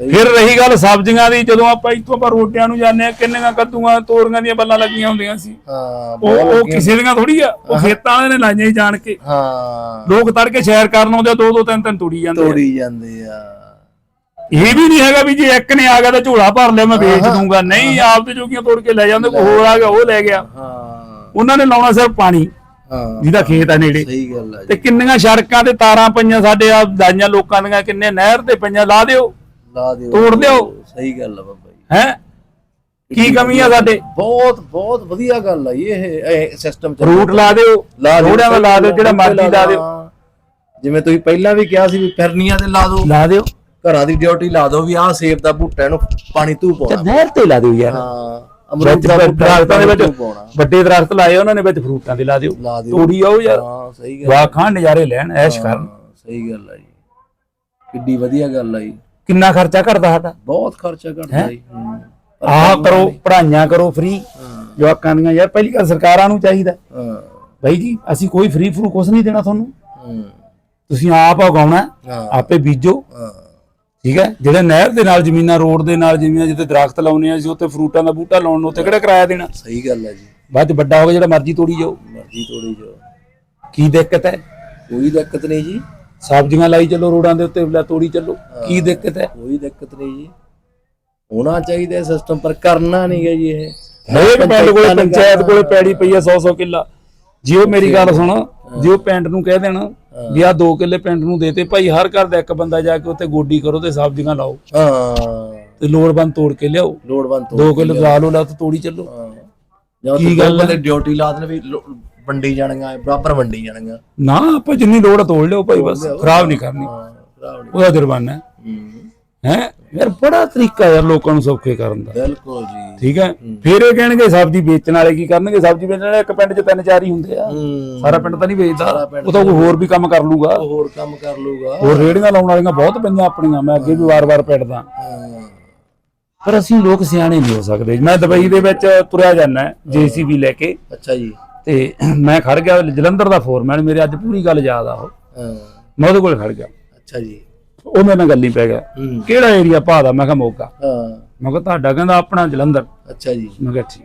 ਫਿਰ ਰਹੀ ਗੱਲ ਸਬਜ਼ੀਆਂ ਦੀ ਜਦੋਂ ਆਪਾਂ ਇੱਥੋਂ ਆਪਾਂ ਰੋਟੀਆਂ ਨੂੰ ਜਾਂਦੇ ਆ ਕਿੰਨੀਆਂ ਕੱਦੂਆਂ ਤੋਰੀਆਂ ਦੀਆਂ ਬੱਲਾਂ ਲੱਗੀਆਂ ਹੁੰਦੀਆਂ ਸੀ। ਹਾਂ ਉਹ ਬਹੁਤ ਉਹ। ਕਿਸੇ ਦੀਆਂ ਥੋੜੀ ਆ ਉਹ ਖੇਤਾਂ ਵਾਲੇ ਨੇ ਲਾਈਆਂ ਹੀ ਜਾਣ ਕੇ। ਹਾਂ। ਲੋਕ ਤੜਕੇ ਸ਼ਹਿਰ ਕਰਨ ਆਉਂਦੇ ਆ, ਦੋ ਦੋ ਤਿੰਨ ਤਿੰਨ ਤੁੜੀ ਜਾਂਦੇ ਆ। ਤੋੜੀ ਜਾਂਦੇ ਆ। ਇਹ ਵੀ ਨਹੀਂ ਹੈਗਾ ਵੀ ਜੇ ਇੱਕ ਨੇ ਆ ਗਿਆ ਤਾਂ ਝੋਲਾ ਭਰ ਲਿਆ ਮੈਂ ਵੇਚ ਦੂੰਗਾ। ਨਹੀਂ ਆਪ ਤੇ ਜੋਗੀਆਂ ਤੋੜ ਕੇ ਲੈ ਜਾਂਦੇ ਕੋਈ ਹੋਰ ਆ ਗਿਆ ਉਹ ਲੈ ਗਿਆ। ਹਾਂ। ਉਹਨਾਂ ਨੇ ਲਾਉਣਾ ਸਿਰਫ ਪਾਣੀ ਹਾਂ। ਜਿਹਦਾ ਖੇਤ ਆ ਨੇੜੇ। ਸਹੀ ਗੱਲ ਆ ਤੇ ਕਿੰਨੀਆਂ ਸੜਕਾਂ ਤੇ ਤਾਰਾਂ ਪਈਆਂ ਸਾਡੇ ਆ ਦਾਈਆਂ ਲੋਕਾਂ ਦੀਆਂ ਕਿੰਨੇ ਨਹਿਰ ਤੇ ਪਈਆਂ ਲਾ ਦਿਓ। ਲਾ ਦਿਓ। ਤੋੜ ਦਿਓ। ਸਹੀ ਗੱਲ ਆ ਬਾਬਾ ਜੀ। ਹੈ? ਕੀ ਕਮੀ ਆ ਸਾਡੇ? ਬਹੁਤ ਬਹੁਤ ਵਧੀਆ ਗੱਲ ਆ ਇਹ ਇਹ ਸਿਸਟਮ ਚ ਫਰੂਟ ਲਾ ਦਿਓ ਰੋੜਿਆਂ ਦਾ ਲਾ ਦਿਓ ਜਿਹੜਾ ਮਰਜ਼ੀ ਲਾ ਦਿਓ। ਜਿਵੇਂ ਤੁਸੀਂ ਪਹਿਲਾਂ ਵੀ ਕਿਹਾ ਸੀ ਵੀ ਫਿਰਨੀਆਂ ਤੇ ਲਾ ਦਿਓ। ਲਾ ਦਿਓ। ਘਰਾਂ ਦੀ ਡਿਊਟੀ ਲਾ ਦਿਓ ਵੀ ਆਹ ਸੇਬ ਦਾ ਬੂਟਾ ਇਹਨੂੰ ਪਾਣੀ ਤੂੰ ਤੇ ਪਾਉਣਾ ਨਹਿਰ ਤੇ ਲਾ ਦਿਓ ਯਾਰ। ਹਾਂ ਵਿੱਚ ਅਮਰੂਦ ਦਾ ਬੂਟਾ ਦਰਖਤਾਂ ਦੇ ਵਿੱਚ ਪਾਉਣਾ। ਵੱਡੇ ਦਰਖਤ ਲਾਏ ਉਹਨਾਂ ਨੇ ਵਿੱਚ ਫਰੂਟਾਂ ਦੇ ਲਾ ਦਿਓ। ਲਾ ਦਿਓ। ਤੋੜੀ ਆਓ ਯਾਰ। ਹਾਂ ਸਹੀ ਗੱਲ। ਵਾਹ ਖਾਣ ਨਜ਼ਾਰੇ ਲੈਣ ਐਸ਼ ਕਰਨ। ਹਾਂ, ਸਹੀ ਗੱਲ ਆ ਜੀ। ਕਿੱਡੀ ਵਧੀਆ ਗੱਲ ਆ ਜੀ। ਕਿੰਨਾ ਖਰਚਾ ਕਰਦਾ ਸਾਡਾ? ਬਹੁਤ ਖਰਚਾ ਕਰਦਾ ਜੀ। ਹੂੰ। ਪਰ ਆਹ ਕਰੋ। ਪੜਾਈਆਂ ਕਰੋ ਫ੍ਰੀ ਹਾਂ। ਜਵਾਕਾਂ ਦੀਆਂ ਯਾਰ ਪਹਿਲੀ ਗੱਲ ਸਰਕਾਰਾਂ ਨੂੰ ਚਾਹੀਦਾ। ਹਾਂ। ਬਾਈ ਜੀ ਅਸੀਂ ਕੋਈ ਫ੍ਰੀ ਫਰੂ ਕੁਛ ਨਹੀਂ ਦੇਣਾ ਤੁਹਾਨੂੰ। ਹੂੰ, ਤੁਸੀਂ ਆਪ ਉਗਾਉਣਾ ਆਪੇ ਬੀਜੋ। ਹਾਂ। ਠੀਕ ਹੈ? ਜਿਹੜੇ ਨਹਿਰ ਦੇ ਨਾਲ ਜ਼ਮੀਨਾਂ ਰੋਡ ਦੇ ਨਾਲ ਜ਼ਮੀਨਾਂ ਜਿੱਥੇ ਦਰਖਤ ਲਾਉਨੇ ਆ ਅਸੀਂ ਉੱਥੇ ਫਰੂਟਾਂ ਦਾ ਬੂਟਾ ਲਾਉਣ ਨੂੰ ਉੱਥੇ ਕਿਹੜਾ ਕਿਰਾਇਆ ਦੇਣਾ? ਸਹੀ ਗੱਲ ਆ ਜੀ। ਬਾਅਦ ਚ ਵੱਡਾ ਹੋ ਗਿਆ ਜਿਹੜਾ ਮਰਜ਼ੀ ਤੋੜੀ ਜਾਓ। ਮਰਜ਼ੀ ਤੋੜੀ ਜਾਓ। ਕੀ ਦਿੱਕਤ ਹੈ? ਕੋਈ ਦਿੱਕਤ ਨਹੀਂ ਜੀ। ਸਬਜ਼ੀਆਂ ਲਾਈ ਚੱਲੋ ਰੋਡਾਂ ਦੇ ਉੱਤੇ ਲੈ ਤੋੜੀ ਚੱਲੋ। ਕੀ ਦਿੱਕਤ ਹੈ? ਕੋਈ ਦਿੱਕਤ ਨਹੀਂ ਜੀ। ਹੋਣਾ ਚਾਹੀਦਾ ਸਿਸਟਮ ਪਰ ਕਰਨਾ ਨਹੀਂ ਗਾ ਜੀ ਇਹ। ਹਰੇਕ ਪਿੰਡ ਕੋਲੇ ਪੰਚਾਇਤਾਂ ਕੋਲੇ। ਪੈੜੀ ਪਈ ਆ 100 100 ਕਿੱਲਾ। ਜੇ ਉਹ ਮੇਰੀ ਗੱਲ ਸੁਣ ਜੇ ਉਹ ਪਿੰਡ ਨੂੰ ਕਹਿ ਦੇਣ ਵੀ ਆ 2 ਕਿੱਲੇ ਪਿੰਡ ਨੂੰ ਦੇਤੇ ਭਾਈ ਹਰ ਘਰ ਦਾ ਇੱਕ ਬੰਦਾ ਜਾ ਕੇ ਉੱਥੇ ਗੋਡੀ ਕਰੋ ਤੇ ਸਬਜ਼ੀਆਂ ਲਾਓ। ਹਾਂ। ਤੇ ਲੋੜਵੰਦ ਤੋੜ ਕੇ ਲਿਆਓ। ਲੋੜਵੰਦ ਤੋਂ 2 ਕਿੱਲੇ ਲਾ ਲਓ ਲਾ ਤੇ ਤੋੜੀ ਚੱਲੋ। ਹਾਂ। ਜਾਂ ਕੀ ਗੱਲ ਹੈ? ਡਿਊਟੀ ਲਾ ਦੇਣ ਵੀ ਵੰਡੀ ਜਾਣੀਆਂ ਬਰਾਬਰ ਵੰਡੀ ਜਾਣੀਆਂ ਨਾ ਆਪਾਂ ਜਿੰਨੀ ਲੋੜ ਤੋੜ ਲਿਓ ਭਾਈ ਬਸ। ਖਰਾਬ ਨਹੀਂ ਕਰਨੀ। ਹਾਂ ਖਰਾਬ ਨਹੀਂ ਉਹਦਾ ਜੁਰਮਾਨਾ ਹੈ। ਹੂੰ? ਯਾਰ ਬੜਾ ਤਰੀਕਾ ਯਾਰ ਲੋਕਾਂ ਨੂੰ ਸੌਖੇ ਕਰਨ ਦਾ। ਬਿਲਕੁਲ ਜੀ। ਠੀਕ ਹੈ? ਫਿਰ ਇਹ ਕਹਿਣਗੇ ਸਬਜ਼ੀ ਵੇਚਣ ਵਾਲੇ ਕੀ ਕਰਨਗੇ? ਸਬਜ਼ੀ ਵੇਚਣ ਵਾਲੇ ਇੱਕ ਪਿੰਡ 'ਚ ਤਿੰਨ ਚਾਰ ਹੀ ਹੁੰਦੇ ਆ। ਸਾਰਾ ਪਿੰਡ ਤਾਂ ਨਹੀਂ ਵੇਚਦਾ। ਉਹ ਤਾਂ ਕੋਈ ਹੋਰ ਵੀ ਕੰਮ ਕਰ ਲੂਗਾ। ਹੋਰ ਕੰਮ ਕਰ ਲੂਗਾ। ਹੋਰ ਰੇੜੀਆਂ ਲਾਉਣ ਵਾਲੀਆਂ ਬਹੁਤ ਪਈਆਂ ਆਪਣੀਆਂ। ਮੈਂ ਅੱਗੇ ਵੀ ਵਾਰ-ਵਾਰ ਪਿੱਟਦਾ ਪਰ ਅਸੀਂ ਲੋਕ ਸਿਆਣੇ ਨਹੀਂ ਹੋ ਸਕਦੇ। ਮੈਂ ਦੁਬਈ ਦੇ ਵਿੱਚ ਤੁਰਿਆ ਜਾਂਦਾ ਜੀਸੀਬੀ ਲੈ ਕੇ। ਅੱਛਾ ਜੀ। ਤੇ ਮੈਂ ਖੜ ਗਿਆ ਜਲੰਧਰ ਦਾ ਫੋਰਮੈਨ। ਮੇਰੇ ਅੱਜ ਪੂਰੀ ਗੱਲ ਯਾਦ ਆ ਉਹ। ਮੈਂ ਉਹਦੇ ਕੋਲ ਖੜ ਗਿਆ। ਅੱਛਾ ਜੀ। ਉਹ ਮੇਰੇ ਨਾਲ ਗੱਲ ਨਹੀਂ ਪੈ ਗਿਆ। ਕਿਹੜਾ ਏਰੀਆ ਭਾ ਦਾ? ਮੈਂ ਕਿਹਾ ਮੋਗਾ। ਹਾਂ। ਮੈਂ ਕਿਹਾ ਤੁਹਾਡਾ ਕਹਿੰਦਾ ਆਪਣਾ ਜਲੰਧਰ। ਅੱਛਾ ਜੀ। ਮੈਂ ਕਿਹਾ ਠੀਕ।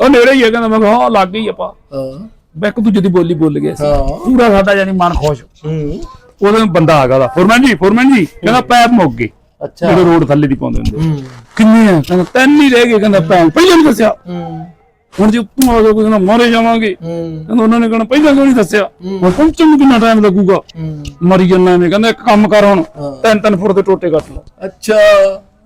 ਉਹ ਨੇੜੇ ਹੀ ਹੈ ਕਹਿੰਦਾ। ਮੈਂ ਕਿਹਾ ਹਾਂ ਲੱਗ ਗਈ ਆਪਾਂ। ਹਾਂ। ਇੱਕ ਦੂਜੇ ਦੀ ਬੋਲੀ ਬੋਲ ਗਿਆ ਸੀ ਪੂਰਾ ਸਾਡਾ ਯਾਨੀ ਮਨ ਖੁਸ਼। ਹੂੰ। ਉਹਦੇ ਬੰਦਾ ਆ ਗਿਆ ਉਹਦਾ। ਫੋਰਮੈਨ ਜੀ ਫੋਰਮੈਨ ਜੀ ਕਹਿੰਦਾ ਪੈਪ ਮੁੱਕ ਗਏ ਅੱਛਾ। ਜਿਹੜੇ ਰੋਡ ਥੱਲੇ ਦੀ ਪਾਉਂਦੇ ਹੁੰਦੇ। ਹੂੰ। ਕਿੰਨੇ ਆ? ਕਹਿੰਦਾ ਤਿੰਨ ਹੀ ਰਹਿ ਗਏ। ਕਹਿੰਦਾ ਪੈਪ ਪਹਿਲਾਂ ਨਹੀਂ ਦੱਸਿਆ। ਹੂੰ। ਹੁਣ ਜੇ ਉੱਤੋਂ ਆ ਕੋਈ ਕਹਿੰਦਾ ਮਾਰੇ ਜਾਵਾਂਗੇ। ਕਹਿੰਦਾ ਉਹਨਾਂ ਨੇ ਕਹਿਣਾ ਪਹਿਲਾਂ ਕਿਉਂ ਨਹੀਂ ਦੱਸਿਆ? ਹੁਣ ਪਹੁੰਚਣ ਨੂੰ ਕਿੰਨਾ ਟਾਈਮ ਲੱਗੂਗਾ? ਮਰੀ ਜੰਨਾ ਨੇ ਕਹਿੰਦਾ ਇੱਕ ਕੰਮ ਕਰ ਹੁਣ। ਤਿੰਨ ਤਿੰਨ ਫੁੱਟ ਦੇ ਟੋਟੇ ਕੱਟ ਲਾ। ਅੱਛਾ।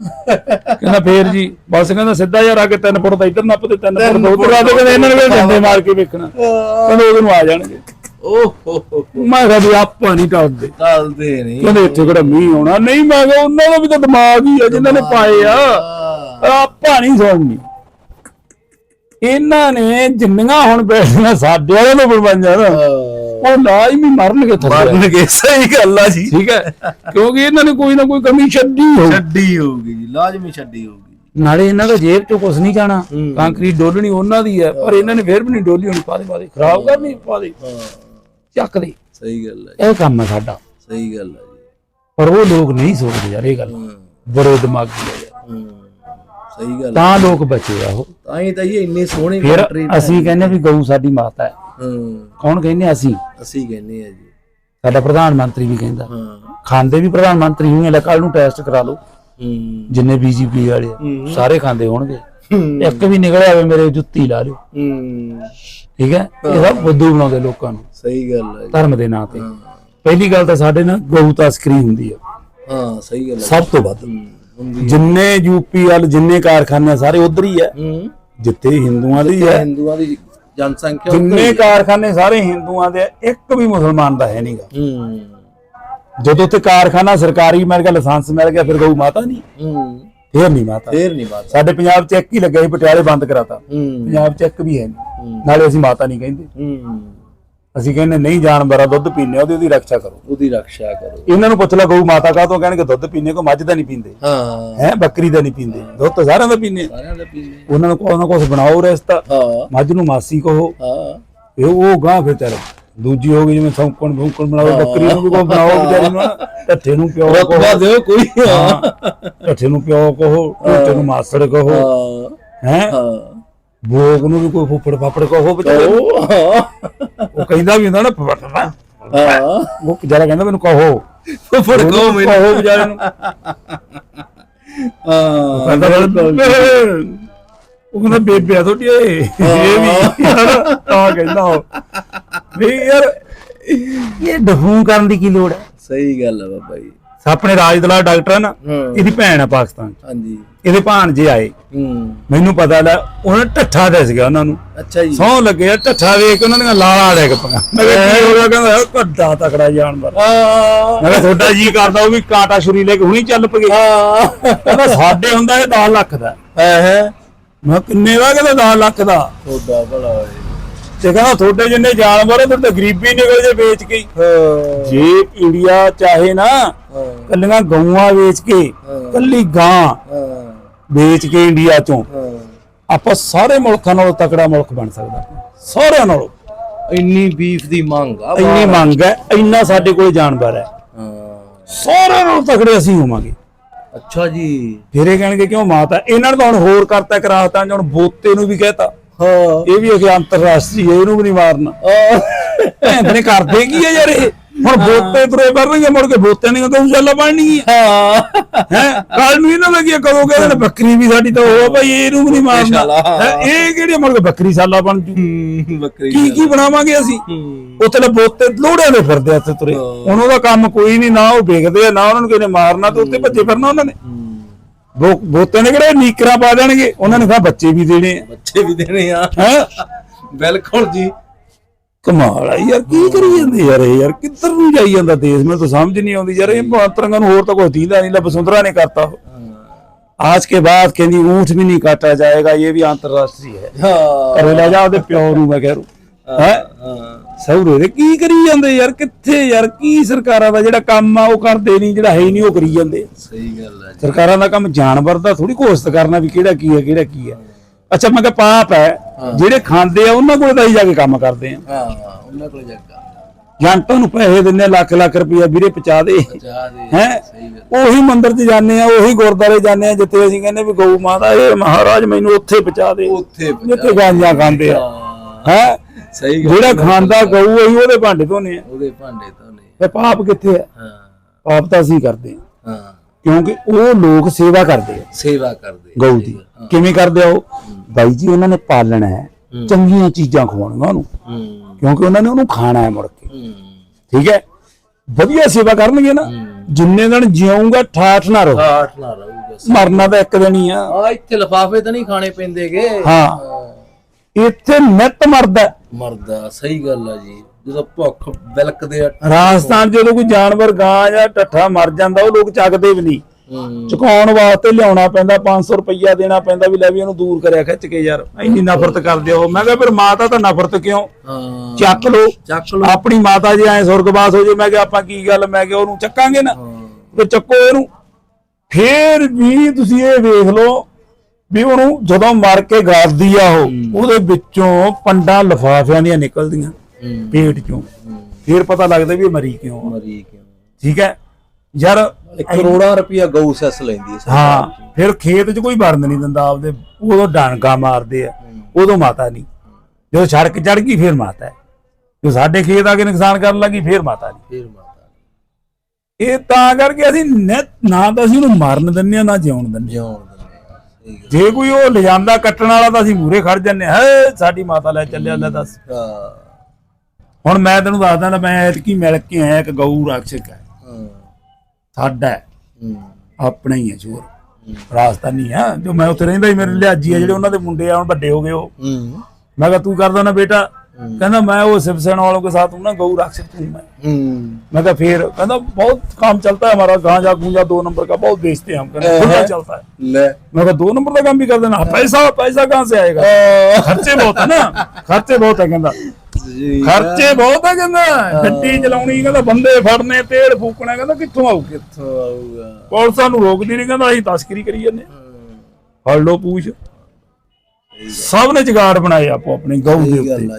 ਕਹਿੰਦਾ ਫੇਰ ਜੀ ਬਸ ਕਹਿੰਦਾ ਸਿੱਧਾ ਯਾਰ ਆ ਕੇ ਤਿੰਨ ਫੁੱਟ ਦਾ ਇੱਧਰ ਨੱਪ ਤੇ ਤਿੰਨ ਫੁੱਟ ਦਾ ਉੱਧਰ ਆ ਤੇ ਕਹਿੰਦਾ ਇਹਨਾਂ ਨੇ ਵੀ ਡੰਡੇ ਮਾਰ ਕੇ ਵੇਖਣਾ। ਕਹਿੰਦਾ ਉਹਦੇ ਨੂੰ ਆ ਜਾਣਗੇ। ਓਹ ਮੈਂ ਕਿਹਾ ਵੀ ਆਪਾਂ ਨਹੀਂ ਟੱਲਦੇ। ਚੱਲਦੇ ਨਹੀਂ ਕਹਿੰਦੇ ਇੱਥੇ ਕਿਹੜਾ ਮੀਂਹ ਆਉਣਾ। ਨਹੀਂ ਮੈਂ ਕਿਹਾ ਉਹਨਾਂ ਦਾ ਵੀ ਤਾਂ ਦਿਮਾਗ ਹੀ ਆ ਜਿਨ੍ਹਾਂ ਨੇ ਪਾਏ ਆ। ਆਪਾਂ ਨਹੀਂ ਸੁਣਨੀ। ਇਹਨਾਂ ਨੇ ਜਿੰਨੀਆਂ ਹੁਣ ਬੈਠੀਆਂ ਸਾਡੇ ਵਾਲੇ ਨੂੰ ਬਣਵਾਈਆਂ ਨਾ ਉਹ ਲਾਜ਼ਮੀ ਮਰਨਗੇ ਥੱਲੇ। ਮਰਨਗੇ ਸਹੀ ਗੱਲ ਆ ਜੀ। ਠੀਕ ਹੈ ਕਿਉਂਕਿ ਇਹਨਾਂ ਨੇ ਕੋਈ ਨਾ ਕੋਈ ਕਮੀ ਛੱਡੀ ਹੋ ਛੱਡੀ ਹੋਊਗੀ ਜੀ ਲਾਜ਼ਮੀ ਛੱਡੀ ਹੋਊਗੀ ਨਾਲੇ ਇਹਨਾਂ ਦਾ ਜੇਬ ਚੋਂ ਕੁਝ ਨਹੀਂ ਜਾਣਾ ਹੂੰ। ਕੰਕਰੀਟ ਡੋਲਣੀ ਉਹਨਾਂ ਦੀ ਹੈ ਪਰ ਇਹਨਾਂ ਨੇ ਫੇਰ ਵੀ ਨਹੀਂ ਡੋਲੀ ਹੋਣੀ ਪਾਦੇ ਪਾਦੇ ਖਰਾਬ ਕਰਨੀ ਪਾਦੇ ਹਾਂ। ਚੱਕ ਦੇ। ਸਹੀ ਗੱਲ ਆ ਇਹ ਕੰਮ ਹੈ ਸਾਡਾ। ਸਹੀ ਗੱਲ ਜੀ। ਪਰ ਉਹ ਲੋਕ ਨਹੀਂ ਸੋਚਦੇ ਯਾਰ ਇਹ ਗੱਲ। ਹੂੰ। ਬੜੇ ਦਿਮਾਗੀ ਹੂੰ ਸਹੀ ਗੱਲ ਆ। ਤਾਂ ਲੋਕ ਬਚੇ ਆ ਉਹ। ਤਾਂ ਹੀ ਤਾਂ ਇਹ ਇੰਨੀ ਸੋਹਣੀ ਫਿਰ ਕੰਟਰੀ ਅਸੀਂ ਕਹਿੰਦੇ ਵੀ ਗਊ ਸਾਡੀ ਮਾਤਾ ਹੈ। ਹੂੰ। ਕੌਣ ਕਹਿੰਦੇ ਅਸੀਂ? ਅਸੀਂ ਕਹਿੰਦੇ ਆ ਜੀ। ਸਾਡਾ ਪ੍ਰਧਾਨ ਮੰਤਰੀ ਵੀ ਕਹਿੰਦਾ। ਹਾਂ। ਖਾਂਦੇ ਵੀ ਪ੍ਰਧਾਨ ਮੰਤਰੀ ਹੋਏ ਲੈ ਕੱਲ ਨੂੰ ਟੈਸਟ ਕਰਾ ਲਓ। ਹੂੰ। ਜਿੰਨੇ ਬੀਜੇਪੀ ਵਾਲੇ ਆ, ਹੂੰ। ਸਾਰੇ ਖਾਂਦੇ ਹੋਣਗੇ। ਹੂੰ। ਇੱਕ ਵੀ ਨਿਕਲਿਆ ਹੋਵੇ ਮੇਰੇ ਜੁੱਤੀ ਲਾ ਲਿਓ। ਹੂੰ। ਠੀਕ ਹੈ? ਇਹ ਸਭ ਬੁੱਧੂ ਬਣਾਉਂਦੇ ਲੋਕਾਂ ਨੂੰ। ਸਹੀ ਗੱਲ ਆ ਜੀ। ਧਰਮ ਦੇ ਨਾਂ ਤੇ। ਹਾਂ। ਪਹਿਲੀ ਗੱਲ ਤਾਂ ਸਾਡੇ ਨਾਲ ਗਊ ਤਸਕਰੀ ਹੁੰਦੀ ਆ। ਹਾਂ ਸਹੀ ਗੱਲ ਆ। ਸਭ ਤੋਂ ਵੱਧ। ਹੂੰ। ਜਿੰਨੇ ਯੂਪੀ ਵਾਲ ਜਿੰਨੇ ਕਾਰਖਾਨੇ ਸਾਰੇ ਉਧਰ ਹੀ ਆ। ਹੂੰ। ਜਿੱਥੇ ਹਿੰਦੂਆਂ ਦੀ ਹੈ ਹਿੰਦੂਆਂ ਦੀ ਜਨਸੰਖਿਆ ਜਿੰਨੇ। ਕਾਰਖਾਨੇ ਸਾਰੇ ਹਿੰਦੂਆਂ ਦੇ ਇੱਕ ਵੀ ਮੁਸਲਮਾਨ ਦਾ ਹੈ ਨਹੀਂਗਾ ਜਦੋਂ ਤੇ ਕਾਰਖਾਨਾ ਸਰਕਾਰੀ ਮਿਲ ਗਿਆ ਲਾਇਸੈਂਸ ਮਿਲ ਗਿਆ ਫਿਰ ਗਊ ਮਾਤਾ ਨਹੀਂ ਫੇਰ ਨਹੀਂ ਮਾਤਾ। ਫੇਰ ਨਹੀਂ ਬਾਤ ਸਾਡੇ ਪੰਜਾਬ ਚ ਇੱਕ ਹੀ ਲੱਗਿਆ ਸੀ ਪਟਿਆਲੇ ਬੰਦ ਕਰਾਤਾ। ਪੰਜਾਬ ਚ ਇੱਕ ਵੀ ਹੈ ਨਹੀਂ। ਨਾਲੇ ਅਸੀਂ ਮਾਤਾ ਨਹੀਂ ਕਹਿੰਦੇ। ਅਸੀਂ ਕਹਿੰਦੇ ਨਹੀਂ ਜਾਨਵਰਾਂ ਦੁੱਧ ਪੀਣੇ ਉਹਦੀ ਉਹਦੀ ਰੱਖਿਆ ਕਰੋ। ਉਹਦੀ ਰੱਖਿਆ ਕਰੋ। ਇਹਨਾਂ ਨੂੰ ਪੁੱਛ ਲਾ ਗਊ ਮਾਤਾ ਕਾ ਤੋਂ ਕਹਿਣਗੇ ਦੁੱਧ ਪੀਣੇ ਕੋ ਮੱਝ ਦਾ ਨਹੀਂ ਪੀਂਦੇ। ਹਾਂ। ਹੈ ਬੱਕਰੀ ਦਾ ਨਹੀਂ ਪੀਂਦੇ। ਦੁੱਧ ਤਾਂ ਸਾਰਿਆਂ ਦਾ ਪੀਂਦੇ। ਸਾਰਿਆਂ ਦਾ ਪੀਂਦੇ ਉਹਨਾਂ ਨੂੰ ਕੋਈ ਨਾ ਕੁਛ ਬਣਾਓ ਰਸਤਾ। ਹਾਂ। ਮੱਝ ਨੂੰ ਮਾਸੀ ਕਹੋ। ਹਾਂ। ਇਹ ਉਹ ਗਾਂ ਫਿਰ ਚੱਲ। ਦੂਜੀ ਹੋ ਗਈ ਜਿਵੇਂ ਸੌਂਕਣ ਭੌਂਕਣ ਬਣਾਓ ਬੱਕਰੀ ਨੂੰ ਵੀ ਕੋਈ ਬਣਾਓ ਵਿਚਾਰੀ ਨੂੰ ਢੱਠੇ ਨੂੰ ਪਿਓ ਰਤਬਾ ਕਹੋ। ਦਿਓ ਕੋਈ। ਹਾਂ। ਢੱਠੇ ਨੂੰ ਪਿਓ ਕਹੋ ਢੱਠੇ ਨੂੰ ਮਾਸੜ ਕਹੋ। ਹਾਂ। ਹੈ? ਹਾਂ। ਭੋਗ ਨੂੰ ਵੀ ਕੋਈ ਫੁੱਫੜ ਫਾਪੜ ਕਹੋ ਵਿਚਾਰੇ ਨੂੰ। ਉਹ ਹਾਂ। ਕਹਿੰਦਾ ਵੀ ਹੁੰਦਾ ਨਾ ਫੁੱਫੜ ਹਾਂ। ਉਹ ਜਰਾ ਕਹਿੰਦਾ ਮੈਨੂੰ ਕਹੋ। ਫੜ ਕੋ ਉਹਨੂੰ ਮੈਨੂੰ। ਕਹੋ ਵਿਚਾਰੇ ਨੂੰ। ਹਾਂ ਉਹ ਕਹਿੰਦਾ ਬੇਬੇ ਆ ਤੁਹਾਡੀ ਇਹ ਵੀ ਤਾਂ ਕਹਿੰਦਾ ਉਹ। ਵੀ ਯਾਰ ਇਹ ਡਫੂ ਕਰਨ ਦੀ ਕੀ ਲੋੜ ਹੈ? ਸਹੀ ਗੱਲ ਹੈ ਬਾਬਾ ਜੀ। ਆਪਣੇ ਰਾਜਦਲਾ ਡਾਕਟਰ ਆ ਨਾ ਇਹਦੀ ਭੈਣ ਆ ਪਾਕਿਸਤਾਨ 'ਚ। ਹਾਂਜੀ। ਇਹਦੇ ਭਾਣਜੇ ਆਏ। ਹੂੰ। ਮੈਨੂੰ ਪਤਾ ਲੈ ਉਹਨਾਂ ਢੱਠਾ ਦੇ ਸੀਗਾ ਉਹਨਾਂ ਨੂੰ। ਅੱਛਾ ਜੀ। ਸੌ ਲੱਗੇ ਢੱਠਾ ਵੇਖ ਕੇ ਉਹਨਾਂ ਦੀਆਂ ਲਾਲਾਂ ਡਿੱਗ ਪਈਆਂ। ਮੈਂ ਕਿਹਾ ਕੀ ਹੋ ਗਿਆ? ਕਹਿੰਦਾ ਕੱਡਾ ਤਕੜਾ ਜਾਨਵਰ। ਮੈਂ ਕਿਹਾ ਤੁਹਾਡਾ ਜੀ ਕਰਦਾ ਉਹ ਵੀ ਕਾਂਟਾ ਛੁਰੀ ਲੈ ਕੇ ਹੁਣੀ ਚੱਲ ਪਗੇ ਹਾਂ। ਕਹਿੰਦਾ ਸਾਡੇ ਹੁੰਦਾ ਇਹ 10 ਲੱਖ ਦਾ। ਹੈ ਹੈ। ਮੈਂ ਕਿੰਨੇ ਦਾ? ਕਹਿੰਦਾ 10 ਲੱਖ ਦਾ। ਤੁਹਾਡਾ ਬੜਾ ਹੋਏ ਤੇ ਕਹਿੰਦਾ ਤੁਹਾਡੇ ਜਿੰਨੇ ਜਾਨਵਰ ਫਿਰ ਤਾਂ ਗਰੀਬੀ ਨਿਕਲ ਜੇ ਵੇਚ ਕੇ ਜੇ ਇੰਡੀਆ ਚਾਹੇ ਨਾ ਕੱਲੀਆਂ ਗਊਆਂ ਵੇਚ ਕੇ। ਕੱਲੀ ਗਾਂ ਵੇਚ ਕੇ ਇੰਡੀਆ ਚੋਂ। ਆਪਾਂ ਸਾਰੇ ਮੁਲਕਾਂ ਨਾਲੋਂ ਤਕੜਾ ਮੁਲਕ ਬਣ ਸਕਦਾ। ਸਾਰਿਆਂ ਨਾਲੋਂ। ਇੰਨੀ ਬੀਫ ਦੀ ਮੰਗ ਆ ਇੰਨੀ ਮੰਗ ਹੈ ਇੰਨਾ ਸਾਡੇ ਕੋਲ ਜਾਨਵਰ ਹੈ। ਸਾਰਿਆਂ ਨਾਲੋਂ ਤਕੜੇ ਅਸੀਂ ਹੋਵਾਂਗੇ। ਅੱਛਾ ਜੀ। ਫਿਰ ਇਹ ਕਹਿਣਗੇ ਕਿਉਂ ਮਾਤਾ? ਇਹਨਾਂ ਨੇ ਤਾਂ ਹੁਣ ਹੋਰ ਕਰਤਾ ਕਰਾਤਾ ਹੁਣ ਬੋਤੇ ਨੂੰ ਵੀ ਕਹਿਤਾ। ਹਾਂ। ਇਹ ਵੀ ਅਖੇ ਅੰਤਰਰਾਸ਼ਟਰੀ ਹੈ, ਇਹਨੂੰ ਵੀ ਨਹੀਂ ਮਾਰਨਾ। ਭੈਣ ਨੇ ਕਰਦੇ ਕੀ ਆ ਯਾਰ ਇਹ? ਹੁਣ ਬੋਤੇ ਤੁਰੇ ਫਿਰਨਗੇ ਮੁੜ ਕੇ ਬੋਤੇ ਨਹੀਂ ਕਹੂ ਚੱਲ ਬਣਨੀ ਹਾਂ। ਹੈ ਕੱਲ ਨੂੰ ਇਹਨਾਂ ਲੱਗਿਆ ਕਦੋਂ ਕਹਿੰਦੇ ਨੇ ਬੱਕਰੀ ਵੀ ਸਾਡੀ ਤਾਂ ਉਹ ਆ ਭਾਈ ਇਹਨੂੰ ਵੀ ਨਹੀਂ ਮਾਰਨਾ। ਹੈਂ, ਇਹ ਕਿਹੜੀ ਮੁੜ ਕੇ ਬੱਕਰੀ ਸਾਲਾ ਬਣ ਜੂ। ਬੱਕਰੀ ਕੀ ਕੀ ਬਣਾਵਾਂਗੇ ਅਸੀਂ? ਉੱਥੇ ਲੈ ਬੋਤੇ ਲੋੜਿਆਂ ਦੇ ਫਿਰਦੇ ਆ ਇੱਥੇ ਤੁਰੇ। ਹੁਣ ਉਹਦਾ ਕੰਮ ਕੋਈ ਨਹੀਂ ਨਾ ਉਹ ਵੇਖਦੇ ਆ ਨਾ ਉਹਨਾਂ ਨੂੰ ਕਿਸੇ ਨੇ ਮਾਰਨਾ ਤੇ ਉੱਤੇ ਭੱਜੇ ਫਿਰਨਾ ਉਹਨਾਂ ਨੇ। ਬੋਤੇ ਨੇ ਕਿਹੜੇ ਨੀਕਰਾਂ ਪਾ ਦੇਣਗੇ? ਉਹਨਾਂ ਨੇ ਤਾਂ ਬੱਚੇ ਵੀ ਦੇਣੇ ਬੱਚੇ ਵੀ ਦੇਣੇ ਆ। ਹੈ? ਬਿਲਕੁਲ ਜੀ। ਕਮਾਲ ਆ ਯਾਰ ਕੀ ਕਰੀ ਜਾਂਦੇ ਯਾਰ ਇਹ ਯਾਰ ਕਿੱਧਰ ਨੂੰ ਜਾਈ ਜਾਂਦਾ ਦੇਸ਼ ਮੈਨੂੰ ਤਾਂ ਸਮਝ ਨਹੀਂ ਆਉਂਦੀ ਯਾਰ ਇਹ ਮਾਤਰੰਗਾਂ ਨੂੰ ਹੋਰ ਤਾਂ ਕੋਈ ਦੀਦਾ ਨਹੀਂ ਲਾ ਬਸੁੰਧਰਾ ਨੇ ਕਰਤਾ आज के बाद कहनी ऊंट भी नहीं काटा जाएगा ये भी अंतरराष्ट्रीय है ਹਾਂ ਘਰੇ ਲੈ ਜਾ ਉਹਦੇ ਪਿਓ ਨੂੰ ਮੈਂ ਕਹਿ ਰੂ ਹੈ ਸਹੁਰੇ ਦੇ ਕੀ ਕਰੀ ਜਾਂਦੇ ਯਾਰ ਕਿੱਥੇ ਯਾਰ ਕੀ ਸਰਕਾਰਾਂ ਦਾ ਜਿਹੜਾ ਕੰਮ ਆ ਉਹ ਕਰਦੇ ਨਹੀਂ ਜਿਹੜਾ ਹੈ ਹੀ ਨਹੀਂ ਉਹ ਕਰੀ ਜਾਂਦੇ ਸਹੀ ਗੱਲ ਹੈ ਸਰਕਾਰਾਂ ਦਾ ਕੰਮ ਜਾਨਵਰ ਦਾ ਥੋੜੀ ਕੋਸ਼ਿਸ਼ ਕਰਨਾ ਵੀ ਕਿਹੜਾ ਕੀ ਹੈ ਕਿਹੜਾ ਕੀ ਹੈ ਅੱਛਾ ਮੈਂ ਕਿਹਾ ਪਾਪ ਹੈ ਜਿਹੜੇ ਖਾਂਦੇ ਆ ਉਹਨਾਂ ਕੋਲ ਤਾਂ ਹੀ ਜਾ ਕੇ ਕੰਮ ਕਰਦੇ ਆ ਹਾਂ ਉਹਨਾਂ ਕੋਲ ਜੱਗਾ ਜਨਤਾ ਨੂੰ ਪੈਸੇ ਦਿੰਦੇ ਆ ਲੱਖ ਲੱਖ ਰੁਪਇਆ ਵੀਰੇ ਪਹੁੰਚਾ ਦੇ। ਹੈ? ਸਹੀ ਗੱਲ। ਉਹੀ ਮੰਦਿਰ 'ਚ ਜਾਂਦੇ ਆ ਉਹੀ ਗੁਰਦਾਰੇ ਜਾਂਦੇ ਆ ਜਿੱਥੇ ਅਸੀਂ ਕਹਿੰਦੇ ਵੀ ਗਊ ਮਾਤਾ ਇਹ ਮਹਾਰਾਜ ਮੈਨੂੰ ਉੱਥੇ ਪਹੁੰਚਾ ਦੇ। ਉੱਥੇ ਜਿੱਥੇ ਗਾਂਜਾ ਖਾਂਦੇ ਆ। ਹਾਂ। ਹੈ? ਸਹੀ ਗੱਲ ਜਿਹੜਾ ਖਾਂਦਾ ਗਊ ਉਹੀ ਉਹਦੇ ਭਾਂਡੇ ਧੋਨੇ ਆ ਉਹਦੇ ਭਾਂਡੇ ਤੋਂ ਨੇ ਤੇ ਪਾਪ ਕਿੱਥੇ ਆ ਹਾਂ। ਪਾਪ ਤਾਂ ਅਸੀਂ ਕਰਦੇ ਆ ਹਾਂ। ਕਿਉਂਕਿ ਉਹ ਲੋਕ ਸੇਵਾ ਕਰਦੇ ਆ। ਸੇਵਾ ਕਰਦੇ ਗਊ ਦੀ। ਕਿਵੇਂ ਕਰਦੇ ਆ ਉਹ? ਬਾਈ ਜੀ ਉਹਨਾਂ ਨੇ ਪਾਲਣਾ ਹੈ। ਚੰਗੀਆਂ ਚੀਜ਼ਾਂ ਖਵਾਉਣੀਆਂ ਉਹਨੂੰ। ਹੂੰ। ਕਿਉਂਕਿ ਉਹਨਾਂ ਨੇ ਉਹਨੂੰ ਖਾਣਾ ਹੈ ਮੁੜ ਕੇ। ਹੂੰ। ਠੀਕ ਹੈ? ਵਧੀਆ ਸੇਵਾ ਕਰਨਗੇ ਨਾ। ਜਿੰਨੇ ਦਿਨ ਜਿਉਂਗਾ ਠਾਠ ਨਾ ਰਹੋ। ਕਾਟ ਨਾ ਰਹੂਗਾ ਮਰਨਾ ਤਾਂ ਇੱਕ ਦਿਨ ਹੀ ਆ। ਆ ਇੱਥੇ ਲਫਾਫੇ ਤਾਂ ਨਹੀਂ ਖਾਣੇ ਪੈਂਦੇਗੇ। ਹਾਂ। ਇੱਥੇ ਨਿਤ ਮਰਦਾ। ਮਰਦਾ ਸਹੀ ਗੱਲ ਆ ਜੀ। ਜਦੋਂ ਭੁੱਖ ਬਿਲਕਦੇ ਆ ਰਾਜਸਥਾਨ ਜਦੋਂ ਕੋਈ ਜਾਨਵਰ ਗਾਂ ਜਾਂ ਢੱਠਾ ਮਰ ਜਾਂਦਾ ਉਹ ਲੋਕ ਚੱਕਦੇ ਵੀ ਨਹੀਂ। ਚੁਕਾਉਣ ਵਾਸਤੇ ਲਿਆਉਣਾ ਪੈਂਦਾ 500 ਰੁਪਈਆ ਦੇਣਾ ਪੈਂਦਾ ਵੀ ਲੈ ਵੀ ਉਹਨੂੰ ਦੂਰ ਕਰਿਆ ਖਿੱਚ ਕੇ ਯਾਰ ਇੰਨੀ ਨਫ਼ਰਤ ਕਰਦੇ ਹੋ ਮੈਂ ਕਿਹਾ ਫਿਰ ਮਾਤਾ ਤਾਂ ਨਫ਼ਰਤ ਕਿਉਂ? ਚੱਕ ਲੋ ਆਪਣੀ ਮਾਤਾ ਜੀ ਐ ਸੁਰਗਵਾਸ ਹੋ ਜੇ ਮੈਂ ਕਿਹਾ ਆਪਾਂ ਕੀ ਗੱਲ ਮੈਂ ਕਿਹਾ ਉਹਨੂੰ ਚੱਕਾਂਗੇ ਨਾ। ਤੇ ਚੱਕੋ ਇਹਨੂੰ। ਫੇਰ ਵੀ ਤੁਸੀਂ ਇਹ ਵੇਖ ਲਓ ਵੀ ਉਹਨੂੰ ਜਦੋਂ ਮਰ ਕੇ ਗਾਦਦੀ ਆ ਉਹ ਉਹਦੇ ਵਿੱਚੋਂ ਪੰਡਾਂ ਲਫਾਫਿਆਂ ਦੀਆਂ ਨਿਕਲਦੀਆਂ। ਪੇਟ ਚੋਂ। ਫੇਰ ਪਤਾ ਲੱਗਦਾ ਵੀ ਇਹ ਮਰੀ ਕਿਉਂ ਆ। ਮਰੀ ਕਿਉਂ? ਠੀਕ ਹੈ? ਯਾਰ ਕਰੋੜਾਂ ਰੁਪਇਆ ਗਊ ਸੈਸ ਲੈਂਦੀ ਹੈ। ਹਾਂ ਫਿਰ ਖੇਤ 'ਚ ਕੋਈ ਵੜਨ ਨਹੀਂ ਦਿੰਦਾ ਆਪਦੇ। ਉਦੋਂ ਡਾਂਗਾ ਮਾਰਦੇ ਆ। ਉਦੋਂ ਮਾਤਾ ਨਹੀਂ। ਜਦੋਂ ਸੜਕ ਚੜ ਗਈ ਫਿਰ ਮਾਤਾ ਹੈ। ਜੋ ਸਾਡੇ ਖੇਤ ਆ ਕੇ ਨੁਕਸਾਨ ਕਰਨ ਲੱਗੀ ਫਿਰ ਮਾਤਾ ਨਹੀਂ। ਫਿਰ ਮਾਤਾ ਇਹ ਤਾਂ ਕਰਕੇ ਅਸੀਂ ਨਿਤ ਨਾ ਤਾਂ ਅਸੀਂ ਉਹਨੂੰ ਮਾਰਨ ਦਿੰਦੇ ਆ ਨਾ ਜਿਉਣ ਦਿੰਦੇ ਜਿਉਣ ਦਿੰਦੇ ਆ ਸਹੀ ਗੱਲ। ਜੇ ਕੋਈ ਉਹ ਲਿਜਾਂਦਾ ਕੱਟਣ ਵਾਲਾ ਤਾਂ ਅਸੀਂ ਮੂਰੇ ਖੜ ਜੰਨੇ ਹੈ। ਸਾਡੀ ਮਾਤਾ ਲੈ ਚੱਲਿਆ ਲੈ ਦੱਸ। ਹਾਂ। ਹੁਣ ਮੈਂ ਤੈਨੂੰ ਦੱਸਦਾ ਨਾ ਮੈਂ ਐਤਕੀ ਮਿਲ ਕੇ ਆਇਆ ਇੱਕ ਗਊ ਰਾਖਸ਼ਕ ਹੈ ਹਾਂ ਸਾਡਾ ਹੈ, ਹੂੰ ਆਪਣਾ ਹੀ ਹੈ ਸ਼ੋਰ ਰਾਜਸਥਾਨੀ ਆ ਜੋ ਮੈਂ ਉੱਥੇ ਰਹਿੰਦਾ ਸੀ ਮੇਰੇ ਲਿਆਜੀ ਆ ਜਿਹੜੇ ਉਹਨਾਂ ਦੇ ਮੁੰਡੇ ਆ ਹੁਣ ਵੱਡੇ ਹੋ ਗਏ ਉਹ ਹੂੰ ਮੈਂ ਕਿਹਾ ਤੂੰ ਕਰਦਾ ਨਾ ਬੇਟਾ ਕਹਿੰਦਾ मैं वो शिवसेना वालों के साथ हूँ ना गौ राक्षस हूँ मैं ਹੂੰ मैं कहा फिर कहना बहुत काम चलता है हमारा गांजा गूंजा दो नंबर का बहुत बेचते हैं हम कहना खुला चलता है ਲੈ मैं कहा दो नंबर का काम भी कर देना पैसा पैसा कहाँ से आएगा खर्चे बहुत है ना खर्चे बहुत है कहना ਜੀ। ਖਰਚੇ ਬਹੁਤ ਹੈ ਕਹਿੰਦਾ। ਗੱਡੀ ਚਲਾਉਣੀ ਕਹਿੰਦਾ ਬੰਦੇ ਫੜਨੇ ਤੇਲ ਫੂਕਣਾ ਕਹਿੰਦਾ ਕਿੱਥੋਂ ਆਊ ਕਿੱਥੋਂ ਆਊਗਾ? ਪੁਲਿਸਾਂ ਨੂੰ ਰੋਕਦੀ ਨਹੀਂ ਕਹਿੰਦਾ ਅਸੀਂ ਤਸਕਰੀ ਕਰੀ ਜਾਂਦੇ। ਫੜ ਲੋ ਪੂਛ। ਸਭ ਨੇ ਜਗਾੜ ਬਣਾਏ ਆਪੋ ਆਪਣੀ ਗਊ ਦੇ ਉੱਤੇ। ਆ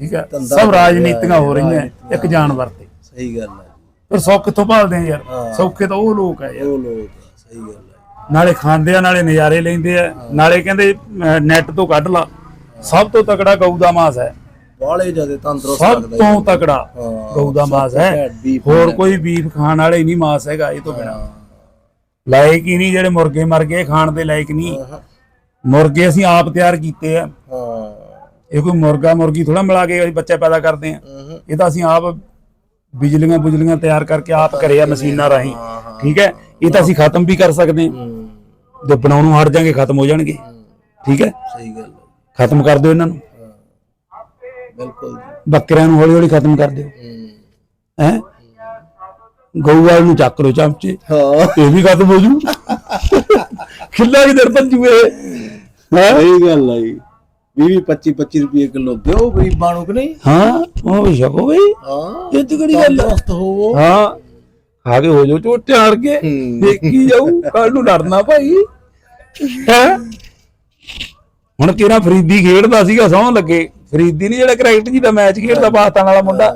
ਠੀਕ ਹੈ ਸਭ ਹੋ ਰਾਜਨੀਤੀਆਂ ਹੋ ਰਹੀਆਂ। ਇੱਕ ਜਾਨਵਰ ਤੇ। ਸਹੀ ਗੱਲ ਆ ਜੀ। ਫਿਰ ਸੌਖ ਕਿੱਥੋਂ ਭਾਲਦੇ ਆ ਯਾਰ। ਹਾਂ। ਸੌਖੇ ਤਾਂ ਉਹ ਲੋਕ ਆ ਯਾਰ। ਉਹ ਲੋਕ ਆ, ਸਹੀ ਗੱਲ ਆ ਨਾਲੇ ਖਾਂਦੇ ਆ ਨਾਲੇ ਨਜ਼ਾਰੇ ਲੈਂਦੇ ਆ। ਨਾਲੇ ਕਹਿੰਦੇ ਨੈਟ ਤੋਂ ਕੱਢ ਲਾ। ਸਭ ਤੋਂ ਤਕੜਾ ਗਊ ਦਾ ਮਾਸ ਹੈ। ਬਾਲੇ ਜ਼ਿਆਦਾ ਤੰਦਰੁਸਤ ਸਭ ਲੱਗਦਾ ਤੋਂ ਤਕੜਾ ਗਊ ਦਾ ਮਾਸ ਹੈ। ਹੋਰ। ਕੋਈ ਬੀਫ ਖਾਣ ਵਾਲੇ ਨਹੀਂ ਮਾਸ ਹੈਗਾ ਇਹ ਤੋਂ ਬਿਨਾ। ਲਾਇਕ ਹੀ ਨਹੀਂ ਜਿਹੜੇ ਮੁਰਗੇ ਮਰ ਗਏ ਖਾਣ ਦੇ ਲਾਇਕ ਨਹੀਂ। ਮੁਰਗੇ ਅਸੀਂ ਆਪ ਤਿਆਰ ਕੀਤੇ ਆ। ਇਹ ਕੋਈ ਮੁਰਗਾ ਮੁਰਗੀ ਥੋੜਾ ਮਿਲਾ ਕੇ ਅਸੀਂ ਬੱਚੇ ਪੈਦਾ ਕਰਦੇ ਆ। ਇਹ ਤਾਂ ਅਸੀਂ ਆਪ ਬਿਜਲੀਆਂ ਬੁਜਲੀਆਂ ਤਿਆਰ ਕਰਕੇ ਆਪ ਕਰੇ ਆ ਮਸ਼ੀਨਾਂ ਰਾਹੀਂ। ਠੀਕ ਹੈ? ਇਹ ਤਾਂ ਅਸੀਂ ਖਤਮ ਵੀ ਕਰ ਸਕਦੇ ਹਾਂ। ਜੇ ਬਣਾਉਣੋਂ ਹਟ ਜਾਣਗੇ ਖਤਮ ਹੋ ਜਾਣਗੇ। ਠੀਕ ਹੈ? ਸਹੀ ਗੱਲ ਖਤਮ ਕਰ ਦਿਓ ਇਹਨਾਂ ਨੂੰ। ਬਿਲਕੁਲ ਜੀ। ਬੱਕਰਿਆਂ ਨੂੰ ਹੌਲੀ ਹੌਲੀ ਖਤਮ ਕਰ ਦਿਓ। ਹੂੰ, ਗਊ ਵਾਲ ਨੂੰ ਚੱਕ ਲਓ ਚਮਚੇ। ਹਾਂ। ਇਹ ਵੀ ਖਤਮ ਹੋ ਜੂ। ਖਿੱਲਾ ਕਿਧਰ ਭੱਜੂ ਇਹ। ਹੈਂ? ਸਹੀ ਗੱਲ ਆ ਜੀ। 20 25 25 ਰੁਪਏ ਕਿਲੋ ਦਿਓ ਗਰੀਬਾਂ ਨੂੰ ਕਿ ਨਹੀਂ? ਹਾਂ ਉਹ ਵੀ ਛਕੋ ਬਈ। ਹਾਂ। ਇਹ ਤੇ ਕਿਹੜੀ ਗੱਲ ਹੈ ਤੰਦਰੁਸਤ ਹੋਵੋ। ਹਾਂ। ਖਾ ਕੇ ਹੋ ਜਾਓ ਝੋਟੇ ਆੜ ਕੇ। ਦੇਖੀ ਜਾਊ ਕੱਲ ਨੂੰ ਡਰਨਾ ਭਾਈ। ਹੈ? ਹੁਣ ਕਿਹੜਾ ਫਰੀਦੀ ਖੇਡਦਾ ਸੀਗਾ ਸੌਂ ਲੱਗੇ। ਫਰੀਦੀ ਨਹੀਂ ਜਿਹੜਾ ਕ੍ਰਿਕਟ ਜੀ ਦਾ ਮੈਚ ਖੇਡਦਾ ਪਾਕਿਸਤਾਨ ਵਾਲਾ ਮੁੰਡਾ।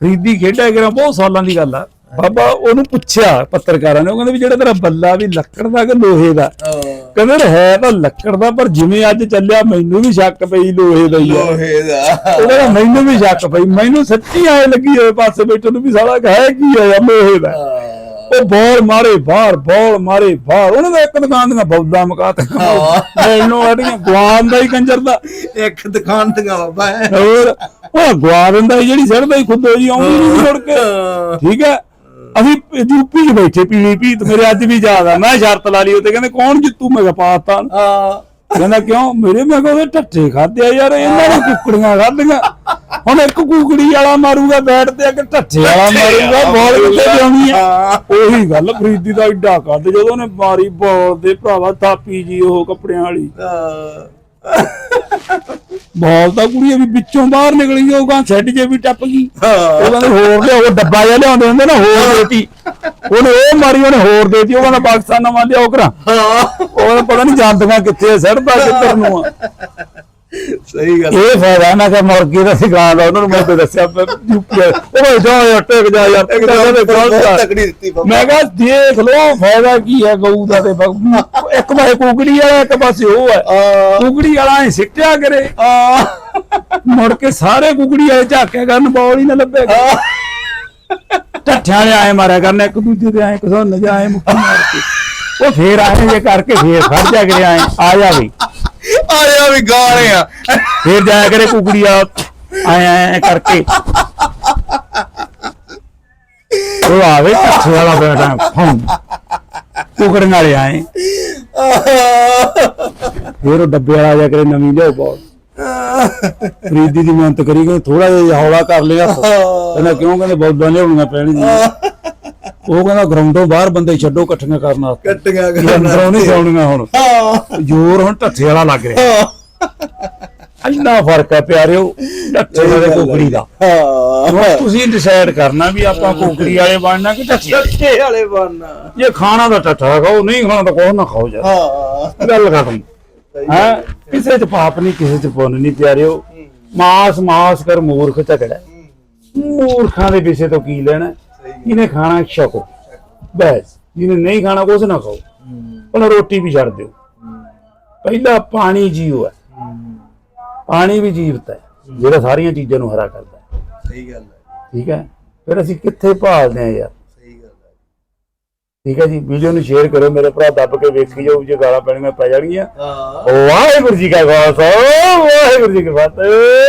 ਫਰੀਦੀ ਖੇਡਿਆ ਕਿਹੜਾ ਬਹੁਤ ਸਾਲਾਂ ਦੀ ਗੱਲ ਆ। ਬਾਬਾ ਉਹਨੂੰ ਪੁੱਛਿਆ ਪੱਤਰਕਾਰਾਂ ਨੇ ਉਹ ਕਹਿੰਦੇ ਵੀ ਜਿਹੜਾ ਤੇਰਾ ਬੱਲਾ ਵੀ ਲੱਕੜ ਦਾ ਕਿ ਲੋਹੇ ਦਾ? ਕਹਿੰਦੇ ਹੈ ਤਾਂ ਲੱਕੜ ਦਾ ਪਰ ਜਿਵੇਂ ਅੱਜ ਚੱਲਿਆ ਮੈਨੂੰ ਵੀ ਸ਼ੱਕ ਪਈ ਲੋਹੇ ਦਾ ਹੀ ਆ। ਲੋਹੇ ਦਾ। ਉਹ ਕਹਿੰਦਾ ਮੈਨੂੰ ਵੀ ਸ਼ੱਕ ਪਈ। ਮੈਨੂੰ ਸੱਚੀ ਆਏ ਲੱਗੀ ਹੋਏ ਪਾਸੇ ਬੈਠੇ ਨੂੰ ਵੀ ਸਾਲਾ ਹੈ ਕੀ ਆ ਲੋਹੇ ਦਾ? ਉਹ ਬੋਲ ਮਾਰੇ ਬਾਹਰ ਬੋਲ ਮਾਰੇ ਬਾਹਰ। ਉਹਨਾਂ ਦਾ ਇੱਕ ਦੁਕਾਨ ਦੀਆਂ ਬੌਲਾਂ ਮਕਾਤ ਮੈਨੂੰ ਆੜੀਆਂ ਗਵਾਨ ਦਾ ਹੀ ਕੰਜਰ ਦਾ। ਇੱਕ ਦੁਕਾਨ ਤੇ ਬਾਬਾ ਹੋਰ ਉਹ ਗਵਾ ਦਿੰਦਾ ਸੀ ਜਿਹੜੀ ਸਿਰਦਾ ਹੀ ਖੁੱਦੋ ਜੀ ਆਉਂਦੀ ਨਹੀਂ ਮੁੜ ਕੇ। ਠੀਕ ਹੈ? ਅਸੀਂ ਯੂਪੀ 'ਚ ਬੈਠੇ ਪੀਲੀ ਪੀ ਮੇਰੇ ਅੱਜ ਵੀ ਯਾਦ ਆ। ਮੈਂ ਸ਼ਰਤ ਲਾ ਲਈ ਉਹ ਤੇ ਕਹਿੰਦੇ ਕੌਣ ਜਿੱਤੂ? ਮੈਂ ਕਿਹਾ ਪਾਕਿਸਤਾਨ। ਹਾਂ। ਕਹਿੰਦਾ ਕਿਉਂ? ਮੇਰੇ ਮੈਂ ਕਿਹਾ ਉਹਦੇ ਟੱਟੇ ਖਾਦੇ ਆ ਯਾਰ ਇਹਨਾਂ ਨੇ ਕੁੱਕੜੀਆਂ ਖਾਧੀਆਂ। ਹੁਣ ਇੱਕ ਕੁਕੜੀ ਵਾਲਾ ਮਾਰੂਗਾ ਬੈਟ ਤੇ ਇੱਕ ਢੱਠੇ ਵਾਲਾ ਮਾਰੂਗਾ ਬਾਲ ਕਿੱਥੇ ਜਾਣੀ ਆ? ਉਹੀ ਗੱਲ ਫਰੀਦੀ ਦਾ ਏਡਾ ਕੱਦ ਜਦੋਂ ਉਹਨੇ ਮਾਰੀ ਬਾਲ ਦੇ ਭਰਾਵਾ ਥਾਪੀ ਜੀ ਉਹ ਕੱਪੜਿਆਂ ਵਾਲੀ। ਬਾਲ ਤਾਂ ਕੁੜੀ ਵੀ ਵਿੱਚੋਂ ਬਾਹਰ ਨਿਕਲੀ ਉਹ ਗਾਂ ਛੱਡ ਜੇ ਵੀ ਟੱਪ ਗਈ। ਉਹ ਕਹਿੰਦੇ ਹੋਰ ਲਿਆਓ ਡੱਬਾ ਜਿਹਾ ਲਿਆਉਂਦੇ ਹੁੰਦੇ ਨਾ ਹੋਰ ਦੇਤੀ। ਉਹਨੇ ਉਹ ਮਾਰੀ ਉਹਨੇ ਹੋਰ ਦੇਤੀ ਉਹ ਕਹਿੰਦਾ ਪਾਕਿਸਤਾਨ ਨਵਾਂ ਲਿਆਓ ਕਰਾਂ ਉਹ ਪਤਾ ਨਹੀਂ ਜਾਂਦੀਆਂ ਕਿੱਥੇ ਸੜਦਾ ਕਿੱਧਰ ਨੂੰ ਆ। ਸਹੀ ਗੱਲ। ਇਹ ਫਾਇਦਾ ਨਾ ਕਿ ਮੁਰਗੀ ਦਾ ਸਿਖਾਂ ਦਾ ਉਹਨਾਂ ਨੂੰ ਮੈਂ ਤੇ ਦੱਸਿਆ ਯੂਪੀ ਉਹ ਜਾ ਯਾਰ ਟਿਕ ਜਾ ਯਾਰ ਟਿਕ ਜਾ ਤੇ ਬਹੁਤ ਤਕੜੀ ਦਿੱਤੀ ਮੈਂ ਕਿਹਾ ਦੇਖ ਲੋ ਫਾਇਦਾ ਕੀ ਹੈ ਗਊ ਦਾ ਤੇ ਇੱਕ ਪਾਸੇ ਕੁਕੜੀ ਵਾਲਾ ਇੱਕ ਪਾਸੇ ਉਹ ਹੈ। ਆ। ਕੁਕੜੀ ਵਾਲਾ ਐ ਸਿੱਟਿਆ ਕਰੇ। ਆ। ਮੁੜ ਕੇ ਸਾਰੇ ਕੁਕੜੀ ਵਾਲੇ ਝਾਕਿਆ ਕਰਨ ਬੋਲ ਹੀ ਨਾ ਲੱਭੇਗਾ ਟੱਠਿਆਂ ਵਾਲੇ ਆਏ ਮਾਰਿਆ ਕਰਨ ਇੱਕ ਦੂਜੇ ਦੇ ਆਏ ਕਿਸੋਂ ਨਾ ਜਾਏ ਮੁੱਕੀ ਮਾਰ ਕੇ। ਉਹ ਫੇਰ ਆਏ ਜੇ ਕਰਕੇ ਫੇਰ ਖੜ ਜਾ ਕਰੇ ਆਏ ਆ ਜਾ ਵੀ ਆਇਆ ਵੀ ਗਾਣੇ ਆ। ਫੇਰ ਜਾਇਆ ਕਰੇ ਕੁਕੜੀ ਆ ਆਏ ਕਰਕੇ। ਉਹ ਆਵੇ ਟੱਠੇ ਵਾਲਾ ਬੈਠਾ ਫੋਨ ਕੁਕੜੀਆਂ ਵਾਲੇ ਆਏ। ਫੇਰ ਉਹ ਡੱਬੇ ਵਾਲਾ ਜਾ ਕਰੇ ਨਵੀਂ ਲਿਆਓ ਬਾਲ। ਫਰੀਦੀ ਦੀ ਮਿਹਨਤ ਕਰੀ ਗਏ ਥੋੜਾ ਜਿਹਾ ਹੌਲਾ ਕਰ ਲਿਆ। ਕਹਿੰਦਾ ਕਿਉਂ? ਕਹਿੰਦੇ ਬੌਲਾਂ ਲਿਆਉਣੀਆਂ ਪੈਣਗੀਆਂ। ਉਹ ਕਹਿੰਦਾ ਗਰਾਊਂਡੋਂ ਬਾਹਰ ਬੰਦੇ ਛੱਡੋ ਇਕੱਠੀਆਂ ਕਰਨ ਵਾਸਤੇ। ਕੱਟੀਆਂ ਅੰਦਰੋਂ ਨਹੀਂ ਸੌਣੀਆਂ ਹੁਣ। ਹਾਂ। ਜ਼ੋਰ ਹੁਣ ਢੱਠੇ ਵਾਲਾ ਲੱਗ ਰਿਹਾ। ਇੰਨਾ ਫ਼ਰਕ ਹੈ ਪਿਆਰਿਓ ਢੱਠੇ ਵਾਲੇ ਕੁਕੜੀ ਦਾ। ਹਾਂ। ਤੁਸੀਂ ਡਿਸਾਈਡ ਕਰਨਾ ਵੀ ਆਪਾਂ ਕੁਕੜੀ ਵਾਲੇ ਬਣਨਾ ਕਿ ਢੱਠੇ ਵਾਲੇ। ਬਣਨਾ। ਜੇ ਖਾਣਾ ਦਾ ਢੱਠਾ ਖਾਓ ਨਹੀਂ ਖਾਣਾ ਤਾਂ ਕੋਈ ਨਾ ਖਾਓ ਯਾਰ। ਹਾਂ। ਗੱਲ ਖਤਮ। ਹੈ? ਕਿਸੇ ਚ ਪਾਪ ਨਹੀਂ ਕਿਸੇ ਚ ਪੁੰਨ ਨਹੀਂ ਪਿਆਰਿਓ। ਮਾਸ ਮਾਸ ਕਰ ਮੂਰਖ ਝਗੜਾ। ਮੂਰਖਾਂ ਦੇ ਵਿਸ਼ੇ ਤੋਂ ਕੀ ਲੈਣਾ? ਜਿਹਨੇ ਖਾਣਾ ਛਕੋ ਬਸ ਜਿਹਨੇ ਨਹੀਂ ਖਾਣਾ ਕੁਛ ਨਾ ਖਾਓ ਪਹਿਲਾਂ ਰੋਟੀ ਵੀ ਛੱਡ ਦਿਓ ਪਹਿਲਾ ਪਾਣੀ ਜੀਵ ਹੈ ਪਾਣੀ ਵੀ ਜੀਵਤ ਹੈ ਜਿਹੜਾ ਸਾਰੀਆਂ ਚੀਜ਼ਾਂ ਨੂੰ ਹਰਾ ਕਰਦਾ ਹੈ ਸਹੀ ਗੱਲ ਹੈ ਠੀਕ ਹੈ ਫਿਰ ਅਸੀਂ ਕਿੱਥੇ ਭਾਲਦੇ ਆ ਯਾਰ ਸਹੀ ਗੱਲ ਹੈ ਠੀਕ ਹੈ ਜੀ ਵੀਡੀਓ ਨੂੰ ਸ਼ੇਅਰ ਕਰੋ ਮੇਰੇ ਭਰਾ ਦੱਬ ਕੇ ਵੇਖੀ ਜਾਓ ਜੇ ਗਾਲਾਂ ਪੈਣੀਆਂ ਪੈ ਜਾਣਗੀਆਂ ਹਾਂ ਵਾਹਿਗੁਰੂ ਜੀ ਕਾ ਖਾਲਸਾ ਵਾਹਿਗੁਰੂ ਜੀ ਕੀ ਫਤਿਹ